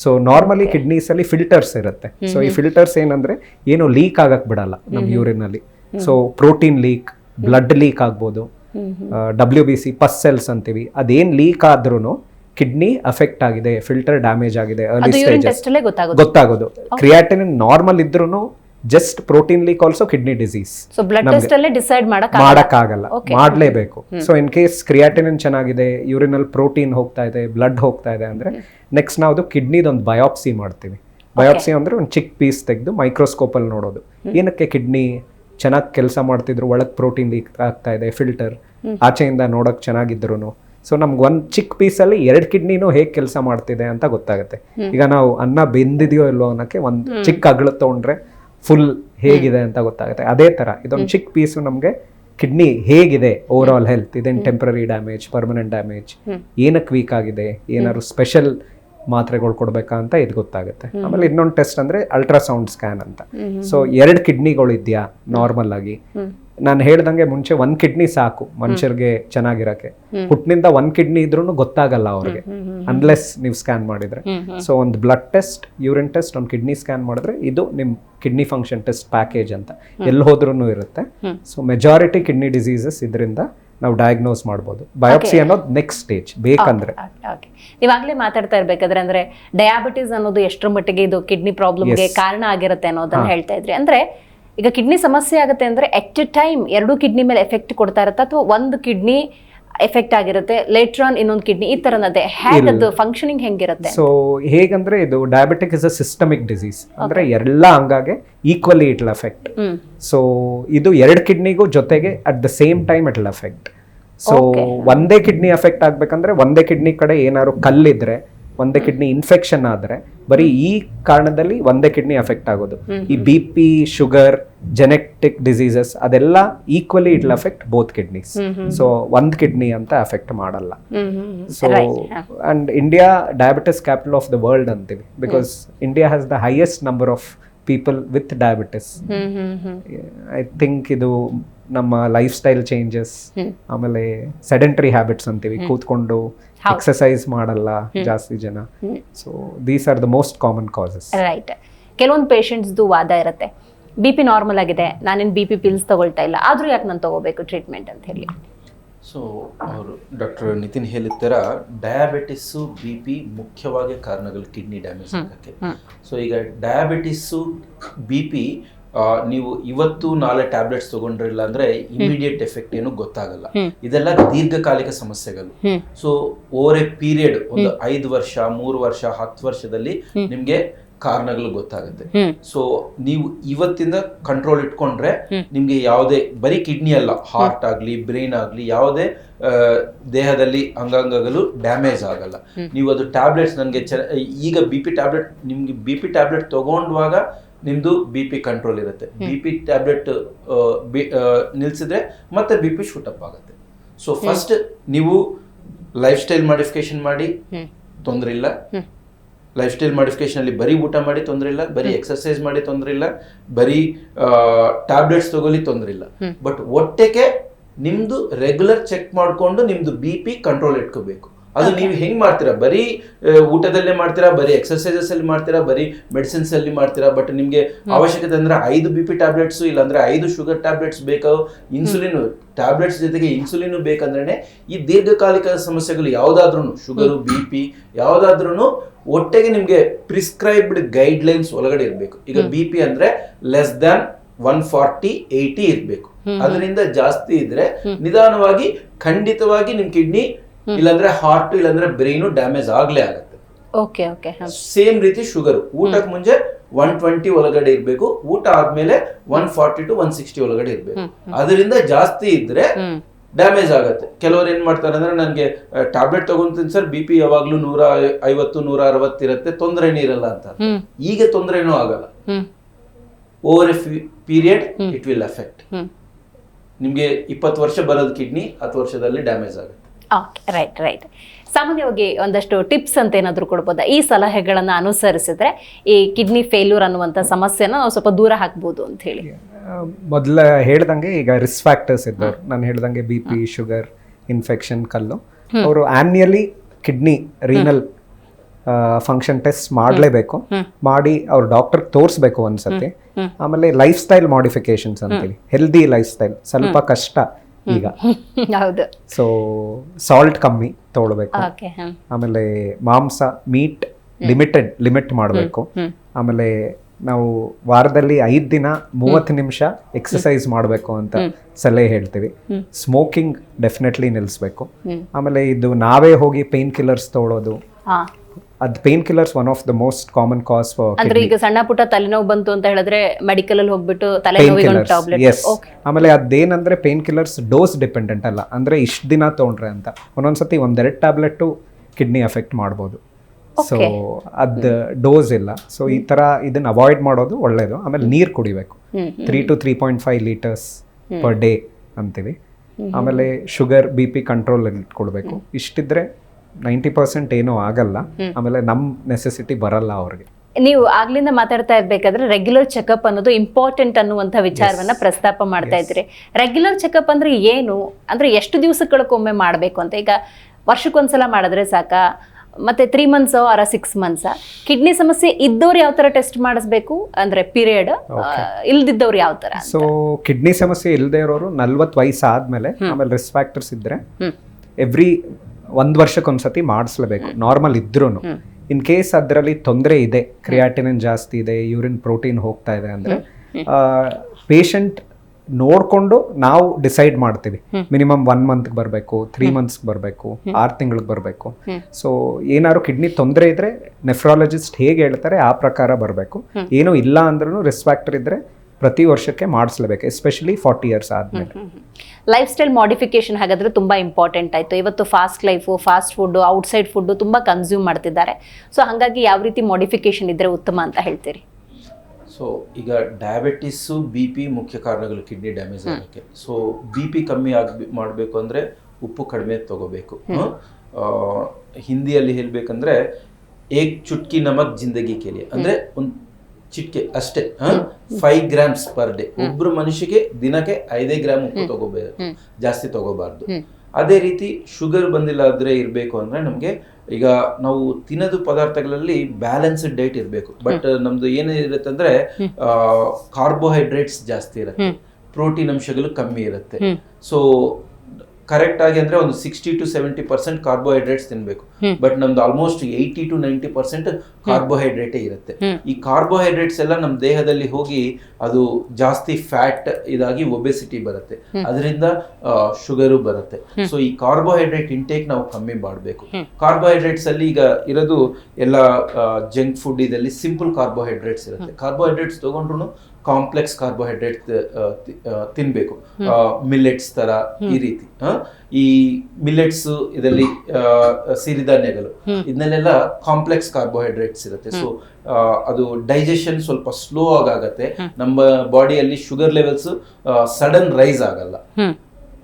ಸೊ ನಾರ್ಮಲಿ ಕಿಡ್ನೀಸ್ ಅಲ್ಲಿ ಫಿಲ್ಟರ್ಸ್ ಇರುತ್ತೆ. ಸೊ ಈ ಫಿಲ್ಟರ್ಸ್ ಏನಂದ್ರೆ ಏನು ಲೀಕ್ ಆಗಕ್ಕೆ ಬಿಡಲ್ಲ ನಮ್ಮ ಯೂರಿನ್ ಅಲ್ಲಿ so protein leak blood leak ಆಗ್ಬೋದು. W B C pus cells ಅಂತೀವಿ. ಅದೇನ್ ಲೀಕ್ ಆದ್ರೂ ಕಿಡ್ನಿ ಅಫೆಕ್ಟ್ ಆಗಿದೆ ಫಿಲ್ಟರ್ ಡ್ಯಾಮೇಜ್ ಆಗಿದೆ ಅರ್ಲಿ ಗೊತ್ತಾಗೋದು. ಕ್ರಿಯಾಟಿನ್ ನಾರ್ಮಲ್ ಇದ್ರೂ just protein leak also kidney disease. So blood test ಅಲ್ಲೇ ಡಿಸೈಡ್ ಮಾಡಕ್ ಮಾಡಕ್ಕಾಗಲ್ಲ. ಮಾಡಲೇಬೇಕು. ಸೊ ಇನ್ ಕೇಸ್ ಕ್ರಿಯಾಟಿನಿನ್ ಚೆನ್ನಾಗಿದೆ ಯೂರಿನಲ್ ಪ್ರೋಟೀನ್ ಹೋಗ್ತಾ ಇದೆ ಬ್ಲಡ್ ಹೋಗ್ತಾ ಇದೆ ಅಂದ್ರೆ ನೆಕ್ಸ್ಟ್ ನಾವು ಕಿಡ್ನಿದೊಂದು ಬಯಾಪ್ಸಿ ಮಾಡ್ತೀವಿ. ಬಯಾಪ್ಸಿ ಅಂದ್ರೆ ಒಂದು ಚಿಕ್ಕ ಪೀಸ್ ತೆಗೆದು ಮೈಕ್ರೋಸ್ಕೋಪ್ ಅಲ್ಲಿ ನೋಡೋದು. ಏನಕ್ಕೆ ಕಿಡ್ನಿ ಚೆನ್ನಾಗಿ ಕೆಲಸ ಮಾಡ್ತಿದ್ರು ಒಳಗೆ ಪ್ರೋಟೀನ್ ಲೀಕ್ ಆಗ್ತಾ ಇದೆ ಫಿಲ್ಟರ್ ಆಚೆಯಿಂದ ನೋಡಕ್ ಚೆನ್ನಾಗಿದ್ರು ಸೊ ನಮ್ಗೆ ಒಂದು ಚಿಕ್ಕ ಪೀಸಲ್ಲಿ ಎರಡು ಕಿಡ್ನಿನೂ ಹೇಗೆ ಕೆಲಸ ಮಾಡ್ತಿದೆ ಅಂತ ಗೊತ್ತಾಗುತ್ತೆ. ಈಗ ನಾವು ಅನ್ನ ಬೆಂದಿದೆಯೋ ಇಲ್ಲೋ ಅನ್ನಕ್ಕೆ ಒಂದು ಚಿಕ್ಕ ಅಗಳು ತಗೊಂಡ್ರೆ ಫುಲ್ ಹೇಗಿದೆ ಅಂತ ಗೊತ್ತಾಗುತ್ತೆ. ಅದೇ ತರ ಇದೊಂದು ಚಿಕ್ಕ ಪೀಸು ನಮಗೆ ಕಿಡ್ನಿ ಹೇಗಿದೆ ಓವರ್ ಆಲ್ ಹೆಲ್ತ್ ಇದೇನು ಟೆಂಪ್ರರಿ ಡ್ಯಾಮೇಜ್ ಪರ್ಮನೆಂಟ್ ಡ್ಯಾಮೇಜ್ ಏನಕ್ಕೆ ವೀಕ್ ಆಗಿದೆ ಏನಾದ್ರು ಸ್ಪೆಷಲ್ ಮಾತ್ರೆಗಳು ಕೊಡ್ಬೇಕಾ ಅಂತ ಇದು ಗೊತ್ತಾಗುತ್ತೆ. ಆಮೇಲೆ ಇನ್ನೊಂದು ಟೆಸ್ಟ್ ಅಂದ್ರೆ ಅಲ್ಟ್ರಾಸೌಂಡ್ ಸ್ಕ್ಯಾನ್ ಅಂತ. ಸೊ ಎರಡು ಕಿಡ್ನಿಗಳು ಇದೆಯಾ ನಾರ್ಮಲ್ ಆಗಿ? ನಾನು ಹೇಳ್ದಂಗೆ ಮುಂಚೆ ಒಂದ್ ಕಿಡ್ನಿ ಸಾಕು ಮನುಷ್ಯರಿಗೆ ಚೆನ್ನಾಗಿರಕ್ಕೆ. ಹುಟ್ಟಿನಿಂದ ಒಂದ್ ಕಿಡ್ನಿ ಇದ್ರೂ ಗೊತ್ತಾಗಲ್ಲ ಅವ್ರಿಗೆ. ಅನ್ಲೆಸ್ ನೀವು ಸ್ಕ್ಯಾನ್ ಮಾಡಿದ್ರೆ. ಸೊ ಒಂದು ಬ್ಲಡ್ ಟೆಸ್ಟ್ ಯೂರಿನ್ ಟೆಸ್ಟ್ ಒಂದು ಕಿಡ್ನಿ ಸ್ಕ್ಯಾನ್ ಮಾಡಿದ್ರೆ ಇದು ನಿಮ್ ಕಿಡ್ನಿ ಫಂಕ್ಷನ್ ಟೆಸ್ಟ್ ಪ್ಯಾಕೇಜ್ ಅಂತ. ಎಲ್ಲಿ ಹೋದ್ರೂ ಇರುತ್ತೆ. ಸೊ ಮೆಜಾರಿಟಿ ಕಿಡ್ನಿ ಡಿಸೀಸಸ್ ಇದರಿಂದ ನಾವು ಡಯಾಗ್ನೋಸ್ ಮಾಡ್ಬೋದು. ಬಯೋಪ್ಸಿ ಅನ್ನೋದು ನೆಕ್ಸ್ಟ್ ಸ್ಟೇಜ್ ಬೇಕಂದ್ರೆ. ಓಕೆ ನೀವಾಗ್ಲೇ ಮಾತಾಡ್ತಾ ಇರ್ಬೇಕಾದ್ರೆ ಅಂದ್ರೆ ಡಯಾಬಿಟಿಸ್ ಅನ್ನೋದು ಎಷ್ಟರ ಮಟ್ಟಿಗೆ ಇದು ಕಿಡ್ನಿ ಪ್ರಾಬ್ಲಮ್ಗೆ ಕಾರಣ ಆಗಿರುತ್ತೆ ಅನ್ನೋದನ್ನ ಹೇಳ್ತಾ ಇದ್ರಿ. ಅಂದ್ರೆ ಈಗ ಕಿಡ್ನಿ ಸಮಸ್ಯೆ ಆಗುತ್ತೆ ಅಂದ್ರೆ ಎಟ್ ಎ ಟೈಮ್ ಎರಡು ಕಿಡ್ನಿ ಮೇಲೆ ಎಫೆಕ್ಟ್ ಕೊಡ್ತಾ ಇರುತ್ತೆ ಅಥವಾ ಒಂದು ಕಿಡ್ನಿ ಎಫೆಕ್ಟ್ ಆಗಿರುತ್ತೆ. ಲೇಟರ್ ಆನ್ ಇನ್ನೊಂದು ಕಿಡ್ನಿ ಈ ತರನದೇ ಹೇಗೆ ಅದು ಫಂಕ್ಷನಿಂಗ್ ಹೆಂಗಿರುತ್ತೆ? ಸೊ ಹೇಗಂದ್ರೆ ಇದು diabetic is a systemic disease ಅಂದ್ರೆ ಎಲ್ಲ ಹಂಗಾಗೆ equally it affect effect so ಇದು ಎರಡು ಕಿಡ್ನಿಗೂ ಜೊತೆಗೆ at the same time it effect so ಒಂದೇ ಕಿಡ್ನಿ ಎಫೆಕ್ಟ್ ಆಗ್ಬೇಕಂದ್ರೆ ಒಂದೇ ಕಿಡ್ನಿ ಕಡೆ ಏನಾದ್ರು ಕಲ್ಲಿದ್ರೆ ಒಂದೇ ಕಿಡ್ನಿ ಇನ್ಫೆಕ್ಷನ್ ಆದ್ರೆ ಬರೀ ಈ ಕಾರಣದಲ್ಲಿ ಒಂದೇ ಕಿಡ್ನಿ ಎಫೆಕ್ಟ್ ಆಗೋದು. ಈ B P sugar genetic diseases ಅದೆಲ್ಲ equally it affect both kidneys so ಒಂದ್ ಕಿಡ್ನಿ ಅಂತ ಅಫೆಕ್ಟ್ ಮಾಡಲ್ಲ. So and India diabetes capital of the world ಅಂತೀವಿ. Because India has the highest number of people with diabetes I think ಇದು ನಮ್ಮ lifestyle changes ಆಮೇಲೆ sedentary habits ಅಂತೀವಿ. ಕೂತ್ಕೊಂಡು exercise ಮಾಡಲ್ಲ ಜಾಸ್ತಿ ಜನ. So these are the most common causes right ಕೆಲವೊಂದು ಪೇಷಂಟ್ಸ್ದು ವಾದ ಇರುತ್ತೆ. ಬಿ ಪಿ ನಾರ್ಮಲ್ ಆಗಿದೆ. ನಾನೇನು ಬಿ ಪಿ ಪಿಲ್ಸ್ ತಗೊಳ್ತಾ ಇಲ್ಲ. ಆದ್ರೂ ಯಾಕೆ ನಾನು ತಗೋಬೇಕು ಟ್ರೀಟ್ಮೆಂಟ್ ಅಂತ ಹೇಳಿ. ಸೊ ಅವರು ಡಾಕ್ಟರ್ ನಿತಿನ್ ಹೇಳಿದ ಥರ ಡಯಾಬಿಟಿಸ್ಸು ಬಿ ಪಿ ಮುಖ್ಯವಾಗಿ ಕಾರಣಗಳು ಕಿಡ್ನಿ ಡ್ಯಾಮೇಜ್ ಆಗೋಕ್ಕೆ ಸೊ ಈಗ ಡಯಾಬಿಟಿಸ್ಸು ಬಿ ಪಿ ನೀವು ಇವತ್ತು ನಾಳೆ ಟ್ಯಾಬ್ಲೆಟ್ಸ್ ತಗೊಂಡ್ರಿಲ್ಲ ಅಂದ್ರೆ ಇಮಿಡಿಯೇಟ್ ಎಫೆಕ್ಟ್ ಏನು ಗೊತ್ತಾಗಲ್ಲ. ಇದೆಲ್ಲ ದೀರ್ಘಕಾಲಿಕ ಸಮಸ್ಯೆಗಳು. ಸೊ ಓವರ್ ಎ ಪೀರಿಯಡ್ ಒಂದು ಐದು ವರ್ಷ ಮೂರು ವರ್ಷ ಹತ್ತು ವರ್ಷದಲ್ಲಿ ನಿಮ್ಗೆ ಕಾರಣಗಳು ಗೊತ್ತಾಗುತ್ತೆ. ಸೊ ನೀವು ಇವತ್ತಿಂದ ಕಂಟ್ರೋಲ್ ಇಟ್ಕೊಂಡ್ರೆ ನಿಮ್ಗೆ ಯಾವುದೇ ಬರೀ ಕಿಡ್ನಿ ಅಲ್ಲ ಹಾರ್ಟ್ ಆಗ್ಲಿ ಬ್ರೈನ್ ಆಗ್ಲಿ ಯಾವುದೇ ದೇಹದಲ್ಲಿ ಅಂಗಾಂಗಗಳು ಡ್ಯಾಮೇಜ್ ಆಗಲ್ಲ. ನೀವು ಅದು ಟ್ಯಾಬ್ಲೆಟ್ಸ್ ನನಗೆ ಈಗ ಬಿ ಪಿ ಟ್ಯಾಬ್ಲೆಟ್ ನಿಮ್ಗೆ ಬಿ ಪಿ ಟ್ಯಾಬ್ಲೆಟ್ ತಗೊಂಡುವಾಗ ನಿಮ್ದು ಬಿ ಪಿ ಕಂಟ್ರೋಲ್ ಇರುತ್ತೆ. ಬಿ ಪಿ ಟ್ಯಾಬ್ಲೆಟ್ ನಿಲ್ಸಿದ್ರೆ ಮತ್ತೆ ಬಿ ಪಿ ಶೂಟಪ್ ಆಗುತ್ತೆ. ಸೊ ಫಸ್ಟ್ ನೀವು ಲೈಫ್ ಸ್ಟೈಲ್ ಮಾಡಿಫಿಕೇಶನ್ ಮಾಡಿ ತೊಂದರೆ ಇಲ್ಲ. ಲೈಫ್ ಸ್ಟೈಲ್ ಮಾಡಿಫಿಕೇಶನ್ ಅಲ್ಲಿ ಬರೀ ಊಟ ಮಾಡಿ ತೊಂದರೆ ಇಲ್ಲ ಬರೀ ಎಕ್ಸರ್ಸೈಸ್ ಮಾಡಿ ತೊಂದರೆ ಇಲ್ಲ ಬರೀ ಟ್ಯಾಬ್ಲೆಟ್ಸ್ ತಗೊಳ್ಳಿ ತೊಂದರೆ ಇಲ್ಲ. ಬಟ್ ಒಟ್ಟೆಗೆ ನಿಮ್ದು ರೆಗ್ಯುಲರ್ ಚೆಕ್ ಮಾಡ್ಕೊಂಡು ನಿಮ್ದು ಬಿ ಪಿ ಕಂಟ್ರೋಲ್ ಇಟ್ಕೋಬೇಕು. ಅದು ನೀವು ಹೆಂಗ್ ಮಾಡ್ತೀರಾ? ಬರೀ ಊಟದಲ್ಲೇ ಮಾಡ್ತೀರಾ? ಬರೀ ಎಕ್ಸರ್ಸೈಸಸ್ ಅಲ್ಲಿ ಮಾಡ್ತೀರಾ? ಬರೀ ಮೆಡಿಸಿನ್ಸ್ ಅಲ್ಲಿ ಮಾಡ್ತೀರಾ? ಬಟ್ ನಿಮ್ಗೆ ಅವಶ್ಯಕತೆ ಅಂದ್ರೆ ಐದು ಬಿ ಪಿ ಟ್ಯಾಬ್ಲೆಟ್ಸ್ ಇಲ್ಲಾಂದ್ರೆ ಐದು ಶುಗರ್ ಟ್ಯಾಬ್ಲೆಟ್ಸ್ ಬೇಕು? ಇನ್ಸುಲಿನ್ ಟ್ಯಾಬ್ಲೆಟ್ಸ್ ಜೊತೆಗೆ ಇನ್ಸುಲಿನ್ ಬೇಕಂದ್ರೆ ಈ ದೀರ್ಘಕಾಲಿಕ ಸಮಸ್ಯೆಗಳು ಯಾವ್ದಾದ್ರು ಶುಗರು ಬಿ ಪಿ ಯಾವ್ದಾದ್ರೂ ಒಟ್ಟಿಗೆ ನಿಮ್ಗೆ ಪ್ರಿಸ್ಕ್ರೈಬ್ಡ್ ಗೈಡ್ ಲೈನ್ಸ್ ಒಳಗಡೆ ಇರಬೇಕು. ಈಗ ಬಿ ಪಿ ಅಂದ್ರೆ less than one forty eighty ಇರಬೇಕು. ಅದರಿಂದ ಜಾಸ್ತಿ ಇದ್ರೆ ನಿಧಾನವಾಗಿ ಖಂಡಿತವಾಗಿ ನಿಮ್ ಕಿಡ್ನಿ ಇಲ್ಲಾಂದ್ರೆ ಹಾರ್ಟ್ ಇಲ್ಲಾಂದ್ರೆ ಬ್ರೈನು ಡ್ಯಾಮೇಜ್ ಆಗ್ಲೇ ಆಗುತ್ತೆ. ಓಕೆ ಓಕೆ ಸೇಮ್ ರೀತಿ ಶುಗರ್ ಊಟಕ್ಕೆ ಮುಂಚೆ ಒನ್ ಟ್ವೆಂಟಿ ಒಳಗಡೆ ಇರಬೇಕು. ಊಟ ಆದ್ಮೇಲೆ one forty to one sixty ಒಳಗಡೆ ಇರಬೇಕು. ಅದರಿಂದ ಜಾಸ್ತಿ ಇದ್ರೆ ಡ್ಯಾಮೇಜ್ ಆಗುತ್ತೆ. ಕೆಲವರು ಏನ್ ಮಾಡ್ತಾರೆ ಅಂದ್ರೆ ನನಗೆ ಟ್ಯಾಬ್ಲೆಟ್ ತಗೊಂತೀನಿ ಸರ್ ಬಿ ಪಿ ಯಾವಾಗ್ಲೂ ನೂರ ಐವತ್ತು ನೂರ ಅರವತ್ತಿರುತ್ತೆ ತೊಂದರೆನೇ ಇರಲ್ಲ ಅಂತ. ಈಗ ತೊಂದರೆನೂ ಆಗಲ್ಲ. Over a period it will effect ನಿಮ್ಗೆ ಇಪ್ಪತ್ತು ವರ್ಷ ಬರೋದು ಕಿಡ್ನಿ ಹತ್ತು ವರ್ಷದಲ್ಲಿ ಡ್ಯಾಮೇಜ್ ಆಗುತ್ತೆ. ಓಕೆ ರೈಟ್ ರೈಟ್ ಸಾಮಾನ್ಯವಾಗಿ ಒಂದಷ್ಟು ಟಿಪ್ಸ್ ಅಂತ ಏನಾದರೂ ಕೊಡ್ಬೋದಾ? ಈ ಸಲಹೆಗಳನ್ನು ಅನುಸರಿಸಿದ್ರೆ ಈ ಕಿಡ್ನಿ ಫೇಲ್ಯೂರ್ ಅನ್ನುವಂಥ ಸಮಸ್ಯೆನ ನಾವು ಸ್ವಲ್ಪ ದೂರ ಹಾಕ್ಬೋದು ಅಂತ ಹೇಳಿ. ಮೊದಲ ಹೇಳ್ದಂಗೆ ಈಗ ರಿಸ್ಕ್ ಫ್ಯಾಕ್ಟರ್ಸ್ ಇದ್ದವ್ರು. ನಾನು ಹೇಳ್ದಂಗೆ ಬಿ ಪಿ ಶುಗರ್ ಇನ್ಫೆಕ್ಷನ್ ಕಲ್ಲು. ಅವರು annually kidney renal function test ಮಾಡಲೇಬೇಕು. ಮಾಡಿ ಅವ್ರ ಡಾಕ್ಟರ್ ತೋರಿಸ್ಬೇಕು ಒಂದ್ಸತಿ. ಆಮೇಲೆ ಲೈಫ್ ಸ್ಟೈಲ್ ಮಾಡಿಫಿಕೇಶನ್ಸ್ ಅಂತೇಳಿ ಹೆಲ್ದಿ ಲೈಫ್ ಸ್ಟೈಲ್ ಸ್ವಲ್ಪ ಕಷ್ಟ. ಈಗ. ಹೌದು. ಸೊ ಸಾಲ್ಟ್ ಕಮ್ಮಿ ತಗೊಳ್ಬೇಕು. Okay hmm. ಆಮೇಲೆ ಮಾಂಸ ಮೀಟ್ ಲಿಮಿಟೆಡ್ ಲಿಮಿಟ್ ಮಾಡಬೇಕು. ಆಮೇಲೆ ನಾವು ವಾರದಲ್ಲಿ ಐದು ದಿನ ಮೂವತ್ತು ನಿಮಿಷ ಎಕ್ಸಸೈಸ್ ಮಾಡಬೇಕು ಅಂತ ಸಲಹೆ ಹೇಳ್ತೀವಿ. ಸ್ಮೋಕಿಂಗ್ ಡೆಫಿನೆಟ್ಲಿ ನಿಲ್ಲಿಸ್ಬೇಕು ಆಮೇಲೆ ಇದು ನಾವೇ ಹೋಗಿ ಪೇನ್ ಕಿಲ್ಲರ್ಸ್ ತೊಗೊಳೋದು. ಹಾ. ಅದು painkillers one of the most common cause for ಅಂದ್ರೆ ಈಗ ಸಣ್ಣ ಪುಟ್ಟ ತಲೆನೋವು ಬಂತು ಅಂತ ಹೇಳಿದ್ರೆ ಮೆಡಿಕಲ್ ಅಲ್ಲಿ ಹೋಗ್ಬಿಟ್ಟು ತಲೆನೋವಿಗೆ ಒಂದು ಟ್ಯಾಬ್ಲೆಟ್ ಎಸ್ ಆಮೇಲೆ ಅದೇನಂದ್ರೆ ಪೇನ್ ಕಿಲ್ಲರ್ಸ್ ಡೋಸ್ ಡಿಪೆಂಡೆಂಟ್ ಅಲ್ಲ. ಅಂದ್ರೆ ಇಷ್ಟು ದಿನ ತೊಗೊಂಡ್ರೆ ಅಂತ. ಒಂದೊಂದ್ಸತಿ ಒಂದೆರಡು ಟ್ಯಾಬ್ಲೆಟು ಕಿಡ್ನಿ ಎಫೆಕ್ಟ್ ಮಾಡ್ಬೋದು. ಸೊ ಅದ್ ಡೋಸ್ ಇಲ್ಲ. ಸೊ ಈ ತರ ಇದನ್ನ ಅವಾಯ್ಡ್ ಮಾಡೋದು ಒಳ್ಳೇದು. ಆಮೇಲೆ ನೀರು ಕುಡಿಬೇಕು. Three to three point five litres per day ಅಂತೀವಿ. ಆಮೇಲೆ ಶುಗರ್ ಬಿ ಪಿ ಕಂಟ್ರೋಲ್ ಇಟ್ಕೊಳ್ಬೇಕು. ಇಷ್ಟಿದ್ರೆ ನೈಂಟಿ ಪರ್ಸೆಂಟ್ ಏನೂ ಆಗಲ್ಲ. ಆಮೇಲೆ ನಮ್ಮ ನೆಸೆಸಿಟಿ ಬರಲ್ಲ ಅವ್ರಿಗೆ. ನೀವು ಆಗ್ಲಿಂದ ಮಾತಾಡ್ತಾ ಇರ್ಬೇಕಾದ್ರೆ ರೆಗ್ಯುಲರ್ ಚೆಕಪ್ ಅನ್ನೋದು ಇಂಪಾರ್ಟೆಂಟ್ ಅನ್ನುವಂಥ ವಿಚಾರವನ್ನ ಪ್ರಸ್ತಾಪ ಮಾಡ್ತಾ ಇದ್ರಿ ರೆಗ್ಯುಲರ್ ಚೆಕಪ್ ಅಂದ್ರೆ ಏನು? ಅಂದ್ರೆ ಎಷ್ಟು ದಿವಸಗಳಕ್ಕೊಮ್ಮೆ ಮಾಡಬೇಕು ಅಂತ? ಈಗ ವರ್ಷಕ್ಕೊಂದ್ಸಲ ಮಾಡಿದ್ರೆ ಸಾಕ? ಮತ್ತೆ ತ್ರೀ ಮಂತ್ಸ್ ಆರ ಸಿಕ್ಸ್ ಮಂತ್ಸ್ ಕಿಡ್ನಿ ಸಮಸ್ಯೆ ಇದ್ದವ್ರು ಯಾವ ತರ ಟೆಸ್ಟ್ ಮಾಡಿಸ್ಬೇಕು? ಅಂದ್ರೆ ಪೀರಿಯಡ್ ಇಲ್ದಿದ್ದವ್ರು ಯಾವ ತರ ಸೊ ಕಿಡ್ನಿ ಸಮಸ್ಯೆ ಇಲ್ಲದೆ ಇರೋರು ನಲ್ವತ್ತು ವಯಸ್ಸು ಆದ್ಮೇಲೆ ಆಮೇಲೆ ರಿಸ್ಕ್ ಫ್ಯಾಕ್ಟರ್ಸ್ ಇದ್ರೆ ಎವ್ರಿ ಒಂದ್ ವರ್ಷಕ್ಕೊಂದ್ಸತಿ ಮಾಡಿಸ್ಲೇಬೇಕು. ನಾರ್ಮಲ್ ಇದ್ರೂ ಇನ್ ಕೇಸ್ ಅದರಲ್ಲಿ ತೊಂದರೆ ಇದೆ ಕ್ರಿಯಾಟಿನಿನ್ ಜಾಸ್ತಿ ಇದೆ ಯೂರಿನ್ ಪ್ರೋಟೀನ್ ಹೋಗ್ತಾ ಇದೆ ಅಂದ್ರೆ ಪೇಷಂಟ್ ನೋಡ್ಕೊಂಡು ನಾವು ಡಿಸೈಡ್ ಮಾಡ್ತೀವಿ. ಮಿನಿಮಮ್ ಒನ್ ಮಂತ್ಗೆ ಬರಬೇಕು ತ್ರೀ ಮಂತ್ಸ್ಗೆ ಬರಬೇಕು ಆರು ತಿಂಗಳಿಗೆ ಬರಬೇಕು. ಸೊ ಏನಾದ್ರು ಕಿಡ್ನಿ ತೊಂದರೆ ಇದ್ರೆ ನೆಫ್ರಾಲಜಿಸ್ಟ್ ಹೇಗೆ ಹೇಳ್ತಾರೆ ಆ ಪ್ರಕಾರ ಬರಬೇಕು. ಏನೂ ಇಲ್ಲ ಅಂದ್ರೂ ರಿಸ್ಕ್ ಫ್ಯಾಕ್ಟರ್ ಇದ್ರೆ ಪ್ರತಿ ವರ್ಷಕ್ಕೆ ಮಾಡಿಸ್ಲೇಬೇಕು ಎಸ್ಪೆಷಲಿ ಫಾರ್ಟಿ ಇಯರ್ಸ್ ಆದ್ಮೇಲೆ. ಲೈಫ್ ಸ್ಟೈಲ್ ಮಾಡಿಫಿಕೇಶನ್ ಹಾಗಾದ್ರೆ ತುಂಬ ಇಂಪಾರ್ಟೆಂಟ್ ಆಯ್ತು. ಇವತ್ತು fast life fast food outside food ತುಂಬ ಕನ್ಸ್ಯೂಮ್ ಮಾಡ್ತಿದ್ದಾರೆ. ಸೊ ಹಾಗಾಗಿ ಯಾವ ರೀತಿ ಮಾಡಿಫಿಕೇಶನ್ ಇದ್ದರೆ ಉತ್ತಮ ಅಂತ ಹೇಳ್ತೀರಿ? ಸೊ ಈಗ ಡಯಾಬಿಟಿಸು ಬಿ ಪಿ ಮುಖ್ಯ ಕಾರಣಗಳು ಕಿಡ್ನಿ ಡ್ಯಾಮೇಜ್ ಆಗೋಕ್ಕೆ. ಸೊ ಬಿ ಪಿ ಕಮ್ಮಿ ಆಗಿ ಮಾಡಬೇಕು ಅಂದರೆ ಉಪ್ಪು ಕಡಿಮೆ ತಗೋಬೇಕು. ಹಿಂದಿಯಲ್ಲಿ ಹೇಳಬೇಕಂದ್ರೆ ಏಕ್ ಚುಟ್ಕಿ ನಮಕ್ ಜಿಂದಗಿ ಕೇಳಿ ಅಂದರೆ ಒಂದು ಚಿಟ್ಕೆ ಅಷ್ಟೇ ಫೈವ್ ಗ್ರಾಮ್ಸ್ ಪರ್ ಡೇ ಒಬ್ರು ಮನುಷ್ಯಗೆ ದಿನಕ್ಕೆ ಐದೇ ಗ್ರಾಮ್ ಉಪ್ಪು ತಗೋಬೇಕು ಜಾಸ್ತಿ ತಗೋಬಾರ್ದು. ಅದೇ ರೀತಿ ಶುಗರ್ ಬಂದಿಲ್ಲ ಆದ್ರೆ ಇರಬೇಕು ಅಂದ್ರೆ ನಮಗೆ ಈಗ ನಾವು ತಿನ್ನೋದು ಪದಾರ್ಥಗಳಲ್ಲಿ ಬ್ಯಾಲೆನ್ಸ್ಡ್ ಡೈಟ್ ಇರಬೇಕು. ಬಟ್ ನಮ್ದು ಏನಿರುತ್ತೆ ಅಂದ್ರೆ ಕಾರ್ಬೋಹೈಡ್ರೇಟ್ಸ್ ಜಾಸ್ತಿ ಇರುತ್ತೆ. ಪ್ರೋಟೀನ್ ಅಂಶಗಳು ಕಮ್ಮಿ ಇರುತ್ತೆ. ಸೊ ಕರೆಕ್ಟ್ ಆಗಿ ಅಂದ್ರೆ ಒಂದು sixty to seventy percent carbohydrates ತಿನ್ಬೇಕು. ಬಟ್ ನಮ್ದು almost eighty to ninety percent ಕಾರ್ಬೋಹೈಡ್ರೇಟೇ ಇರುತ್ತೆ. ಈ ಕಾರ್ಬೋಹೈಡ್ರೇಟ್ಸ್ ಎಲ್ಲ ನಮ್ಮ ದೇಹದಲ್ಲಿ ಹೋಗಿ ಅದು ಜಾಸ್ತಿ ಫ್ಯಾಟ್ ಇದಾಗಿ ಒಬೆಸಿಟಿ ಬರುತ್ತೆ. ಅದರಿಂದ ಶುಗರು ಬರುತ್ತೆ. ಸೊ ಈ ಕಾರ್ಬೋಹೈಡ್ರೇಟ್ ಇಂಟೇಕ್ ನಾವು ಕಮ್ಮಿ ಮಾಡಬೇಕು. ಕಾರ್ಬೋಹೈಡ್ರೇಟ್ಸ್ ಅಲ್ಲಿ ಈಗ ಇರೋದು ಎಲ್ಲ ಜಂಕ್ ಫುಡ್ ಇದರಲ್ಲಿ ಸಿಂಪಲ್ ಕಾರ್ಬೋಹೈಡ್ರೇಟ್ಸ್ ಇರುತ್ತೆ. ಕಾರ್ಬೋಹೈಡ್ರೇಟ್ಸ್ ತಗೊಂಡ್ರು ಕಾಂಪ್ಲೆಕ್ಸ್ ಕಾರ್ಬೋಹೈಡ್ರೇಟ್ ತಿನ್ಬೇಕು. ಮಿಲ್ಲೆಟ್ಸ್ ತರ ಈ ರೀತಿ. ಈ ಮಿಲ್ಲೆಟ್ಸ್ ಇದರಲ್ಲಿ ಸಿರಿಧಾನ್ಯಗಳು. ಇದನ್ನೆಲ್ಲ ಕಾಂಪ್ಲೆಕ್ಸ್ ಕಾರ್ಬೋಹೈಡ್ರೇಟ್ಸ್ ಇರುತ್ತೆ. ಸೊ ಅದು ಡೈಜೆಷನ್ ಸ್ವಲ್ಪ ಸ್ಲೋ ಆಗಾಗತ್ತೆ. ನಮ್ಮ ಬಾಡಿಯಲ್ಲಿ ಶುಗರ್ ಲೆವೆಲ್ಸ್ ಸಡನ್ ರೈಸ್ ಆಗಲ್ಲ.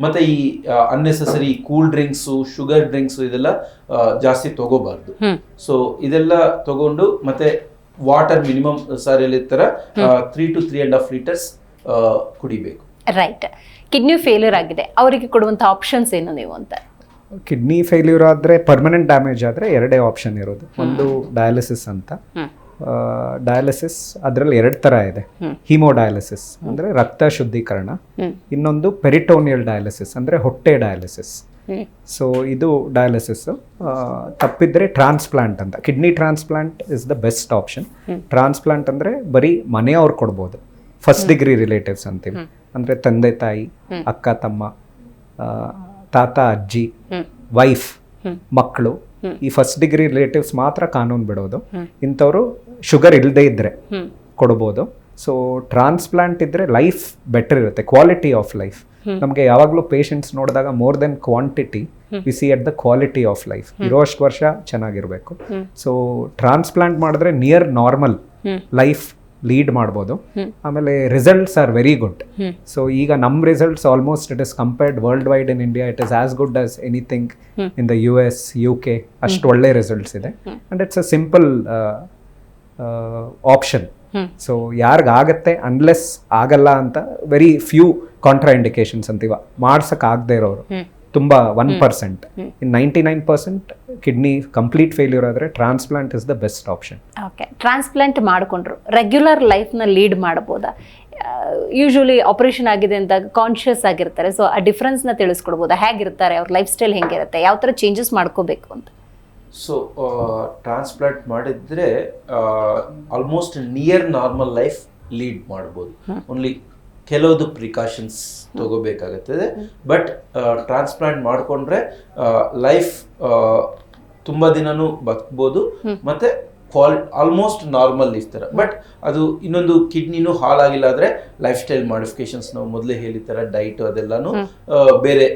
ಮತ್ತೆ ಈ unnecessary cool drinks sugar drinks ಇದೆಲ್ಲ ಜಾಸ್ತಿ ತಗೋಬಾರ್ದು. ಸೊ ಇದೆಲ್ಲ ತಗೊಂಡು ಮತ್ತೆ ವಾಟರ್ ಮಿನಿಮಮ್ ಸರ್ ತರ three to three and half litres ಕುಡಿಬೇಕು. ರೈಟ್ ಕಿಡ್ನಿ ಫೇಲ್ಯೂರ್ ಆಗಿದೆ. ಅವರಿಗೆ ಕೊಡುವಂತ ಆಪ್ಷನ್ಸ್ ಏನು ನೀವು ಅಂತ? ಕಿಡ್ನಿ ಫೇಲ್ಯೂರ್ ಆದರೆ ಪರ್ಮನೆಂಟ್ ಡ್ಯಾಮೇಜ್ ಆದರೆ ಎರಡೇ ಆಪ್ಷನ್ ಇರೋದು. ಒಂದು ಡಯಾಲಿಸಿಸ್ ಅಂತ. ಹ್ಮ್. ಡಯಾಲಿಸಿಸ್ ಅದರಲ್ಲಿ ಎರಡು ಥರ ಇದೆ. ಹಿಮೋಡಯಾಲಿಸಿಸ್ ಅಂದರೆ ರಕ್ತ ಶುದ್ಧೀಕರಣ. ಇನ್ನೊಂದು ಪೆರಿಟೋನಿಯಲ್ ಡಯಾಲಿಸಿಸ್ ಅಂದರೆ ಹೊಟ್ಟೆ ಡಯಾಲಿಸಿಸ್ ಹ್ಮ್ ಸೊ ಇದು ಡಯಾಲಿಸಿಸ್ ತಪ್ಪಿದ್ರೆ ಟ್ರಾನ್ಸ್ಪ್ಲಾಂಟ್ ಅಂತ. Kidney transplant is the best option transplant ಅಂದ್ರೆ ಬರೀ ಮನೆಯವ್ರು ಕೊಡ್ಬೋದು. ಫಸ್ಟ್ ಡಿಗ್ರಿ ರಿಲೇಟಿವ್ಸ್ ಅಂತೀವಿ. ಅಂದ್ರೆ ತಂದೆ ತಾಯಿ ಅಕ್ಕ ತಮ್ಮ ತಾತ ಅಜ್ಜಿ ವೈಫ್ ಮಕ್ಕಳು ಈ ಫಸ್ಟ್ ಡಿಗ್ರಿ ರಿಲೇಟಿವ್ಸ್ ಮಾತ್ರ ಕಾನೂನು ಬಿಡೋದು. ಇಂಥವ್ರು ಶುಗರ್ ಇಲ್ಲದೆ ಇದ್ರೆ ಕೊಡ್ಬೋದು. ಸೊ ಟ್ರಾನ್ಸ್ಪ್ಲಾಂಟ್ ಇದ್ದರೆ ಲೈಫ್ ಬೆಟರ್ ಇರುತ್ತೆ. ಕ್ವಾಲಿಟಿ ಆಫ್ ಲೈಫ್ ನಮಗೆ ಯಾವಾಗಲೂ ಪೇಷಂಟ್ಸ್ ನೋಡಿದಾಗ more than quantity we see at the quality of life ಇರೋಷ್ಟು ವರ್ಷ ಚೆನ್ನಾಗಿರಬೇಕು. ಸೊ ಟ್ರಾನ್ಸ್ಪ್ಲಾಂಟ್ ಮಾಡಿದ್ರೆ ನಿಯರ್ ನಾರ್ಮಲ್ ಲೈಫ್ ಲೀಡ್ ಮಾಡ್ಬೋದು. ಆಮೇಲೆ results are very good so ಈಗ ನಮ್ಮ results almost it is compared worldwide in India it is as good as anything in the U S U K ಅಷ್ಟು ಒಳ್ಳೆ results ಇದೆ. And it's a simple option so ಯಾರಿಗಾಗತ್ತೆ? Unless ಆಗಲ್ಲ ಅಂತ very few contraindications ಅಂತೀವ. ಮಾಡ್ಸಕ್ ಆಗದೆ ಇರೋರು ತುಂಬಾ one percent in ninety nine percent kidney complete failure ಆದರೆ transplant is the best option okay transplant ಮಾಡಿಕೊಂಡ್ರು. ರೆಗ್ಯುಲರ್ ಲೈಫ್ನ ಲೀಡ್ ಮಾಡ್ಬೋದಾ? ಯೂಶಲಿ ಆಪರೇಷನ್ ಆಗಿದೆ ಅಂತ ಕಾನ್ಷಿಯಸ್ ಆಗಿರ್ತಾರೆ. ಸೊ ಆ ಡಿಫ್ರೆನ್ಸ್ನ ತಿಳಿಸ್ಕೊಡ್ಬೋದಾ? ಹೇಗಿರ್ತಾರೆ? ಅವ್ರ ಲೈಫ್ ಸ್ಟೈಲ್ ಹೆಂಗಿರುತ್ತೆ? ಯಾವ ಥರ ಚೇಂಜಸ್ ಮಾಡ್ಕೋಬೇಕು ಅಂತ? ಸೊ ಟ್ರಾನ್ಸ್ಪ್ಲಾಂಟ್ ಮಾಡಿದ್ರೆ almost near normal life lead ಮಾಡ್ಬೋದು. ಓನ್ಲಿ ಕೆಲವೊಂದು ಪ್ರಿಕಾಷನ್ಸ್ ತಗೋಬೇಕಾಗುತ್ತದೆ. ಬಟ್ ಟ್ರಾನ್ಸ್ಪ್ಲಾಂಟ್ ಮಾಡಿಕೊಂಡ್ರೆ ಲೈಫ್ ತುಂಬ ದಿನನೂ ಬದುಕ್ಬೋದು ಮತ್ತೆ ಕ್ವಾಲ್ ಆಲ್ಮೋಸ್ಟ್ ನಾರ್ಮಲ್ ಇರ್ತಾರೆ ಬಟ್ ಅದು ಇನ್ನೊಂದು ಕಿಡ್ನಿನೂ ಹಾಳಾಗಿಲ್ಲ ಆದರೆ ಲೈಫ್ ಸ್ಟೈಲ್ ಮಾಡಿಫಿಕೇಶನ್ಸ್ ನಾವು ಮೊದಲೇ ಹೇಳಿರ್ತಾರೆ ಡೈಟ್ ಅದೆಲ್ಲನೂ ಬೇರೆ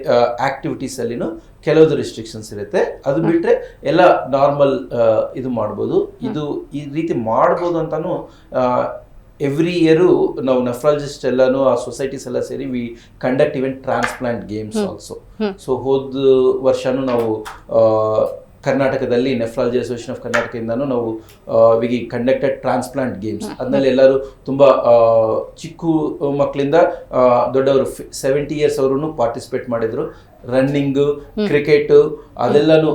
ಆಕ್ಟಿವಿಟೀಸ್ ಅಲ್ಲಿನೂ ಕೆಲವೊಂದು ರಿಸ್ಟ್ರಿಕ್ಷನ್ಸ್ ಇರುತ್ತೆ. ಅದು ಬಿಟ್ಟರೆ ಎಲ್ಲ ನಾರ್ಮಲ್ ಇದು ಮಾಡ್ಬೋದು. ಇದು ಈ ರೀತಿ ಮಾಡ್ಬೋದು ಅಂತಾನು ಎವ್ರಿ ಇಯರು ನಾವು ನೆಫ್ರಾಲಜಿಸ್ಟ್ ಎಲ್ಲಾನು ಆ ಸೊಸೈಟೀಸ್ ಎಲ್ಲ ಸೇರಿ we conduct event transplant games also so ಹೋದ ವರ್ಷನೂ ನಾವು ಕರ್ನಾಟಕದಲ್ಲಿ ನೆಫ್ರಾಲಜಿ ಅಸೋಸಿಯೇಷನ್ ಆಫ್ ಕರ್ನಾಟಕದಿಂದನೂ ನಾವು ವಿ ಕಂಡಕ್ಟೆಡ್ ಟ್ರಾನ್ಸ್ಪ್ಲಾಂಟ್ ಗೇಮ್ಸ್ ಅದನ್ನಲ್ಲಿ ಎಲ್ಲರೂ ತುಂಬ ಚಿಕ್ಕ ಮಕ್ಕಳಿಂದ ದೊಡ್ಡವರು ಸೆವೆಂಟಿ ಇಯರ್ಸ್ ಅವರು ಪಾರ್ಟಿಸಿಪೇಟ್ ಮಾಡಿದ್ರು. ರನ್ನಿಂಗು ಕ್ರಿಕೆಟ್ ಅದೆಲ್ಲಾನು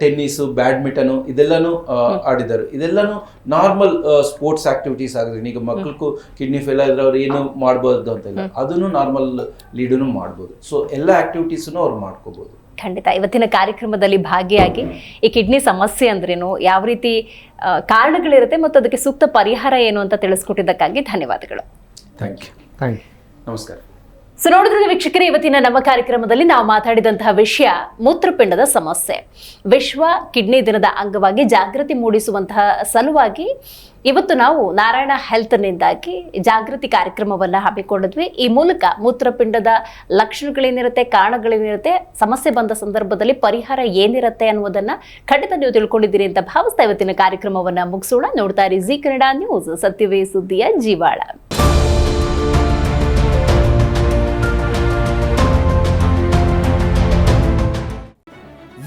ಟೆನ್ನಿಸು ಬ್ಯಾಡ್ಮಿಂಟನು ಇದೆಲ್ಲಾನು ಆಡಿದ್ದಾರೆ. ಇದೆಲ್ಲಾನು ನಾರ್ಮಲ್ ಸ್ಪೋರ್ಟ್ಸ್ ಆಕ್ಟಿವಿಟೀಸ್ ಆಗಿದೆ ಈಗ ಮಕ್ಕಳಿಗೂ ಕಿಡ್ನಿ ಫೇಲ್ ಆದ್ರೆ ಅವ್ರು ಏನು ಮಾಡ್ಬೋದು ಅಂತ ಇಲ್ಲ. ಅದನ್ನು ನಾರ್ಮಲ್ ಲೀಡನ್ನು ಮಾಡ್ಬೋದು. ಸೊ ಎಲ್ಲ ಆಕ್ಟಿವಿಟೀಸನ್ನು ಅವ್ರು ಮಾಡ್ಕೋಬೋದು. ಖಂಡಿತ. ಇವತ್ತಿನ ಕಾರ್ಯಕ್ರಮದಲ್ಲಿ ಭಾಗಿಯಾಗಿ ಈ ಕಿಡ್ನಿ ಸಮಸ್ಯೆ ಅಂದ್ರೇನು ಯಾವ ರೀತಿ ಕಾರಣಗಳಿರುತ್ತೆ ಮತ್ತು ಅದಕ್ಕೆ ಸೂಕ್ತ ಪರಿಹಾರ ಏನು ಅಂತ ತಿಳಿಸ್ಕೊಟ್ಟಿದ್ದಕ್ಕಾಗಿ ಧನ್ಯವಾದಗಳು. Thank you. Thank you. ನಮಸ್ಕಾರ. ಸೊ ನೋಡಿದ್ರೆ ವೀಕ್ಷಕರೇ, ಇವತ್ತಿನ ನಮ್ಮ ಕಾರ್ಯಕ್ರಮದಲ್ಲಿ ನಾವು ಮಾತಾಡಿದಂತಹ ವಿಷಯ ಮೂತ್ರಪಿಂಡದ ಸಮಸ್ಯೆ. ವಿಶ್ವ ಕಿಡ್ನಿ ದಿನದ ಅಂಗವಾಗಿ ಜಾಗೃತಿ ಮೂಡಿಸುವಂತಹ ಸಲುವಾಗಿ ಇವತ್ತು ನಾವು ನಾರಾಯಣ ಹೆಲ್ತ್ನಿಂದಾಗಿ ಜಾಗೃತಿ ಕಾರ್ಯಕ್ರಮವನ್ನು ಹಮ್ಮಿಕೊಂಡಿದ್ವಿ. ಈ ಮೂಲಕ ಮೂತ್ರಪಿಂಡದ ಲಕ್ಷಣಗಳೇನಿರುತ್ತೆ, ಕಾರಣಗಳೇನಿರುತ್ತೆ, ಸಮಸ್ಯೆ ಬಂದ ಸಂದರ್ಭದಲ್ಲಿ ಪರಿಹಾರ ಏನಿರುತ್ತೆ ಅನ್ನೋದನ್ನ ಖಂಡಿತ ನೀವು ತಿಳ್ಕೊಂಡಿದ್ದೀರಿ ಅಂತ ಭಾವಿಸ್ತಾ ಇವತ್ತಿನ ಕಾರ್ಯಕ್ರಮವನ್ನ ಮುಗಿಸೋಣ. ನೋಡ್ತಾ ಇರಿ ಜಿ ಕನ್ನಡ ನ್ಯೂಸ್ ಸತ್ಯವೇ ಸುದ್ದಿಯ ಜೀವಾಳ.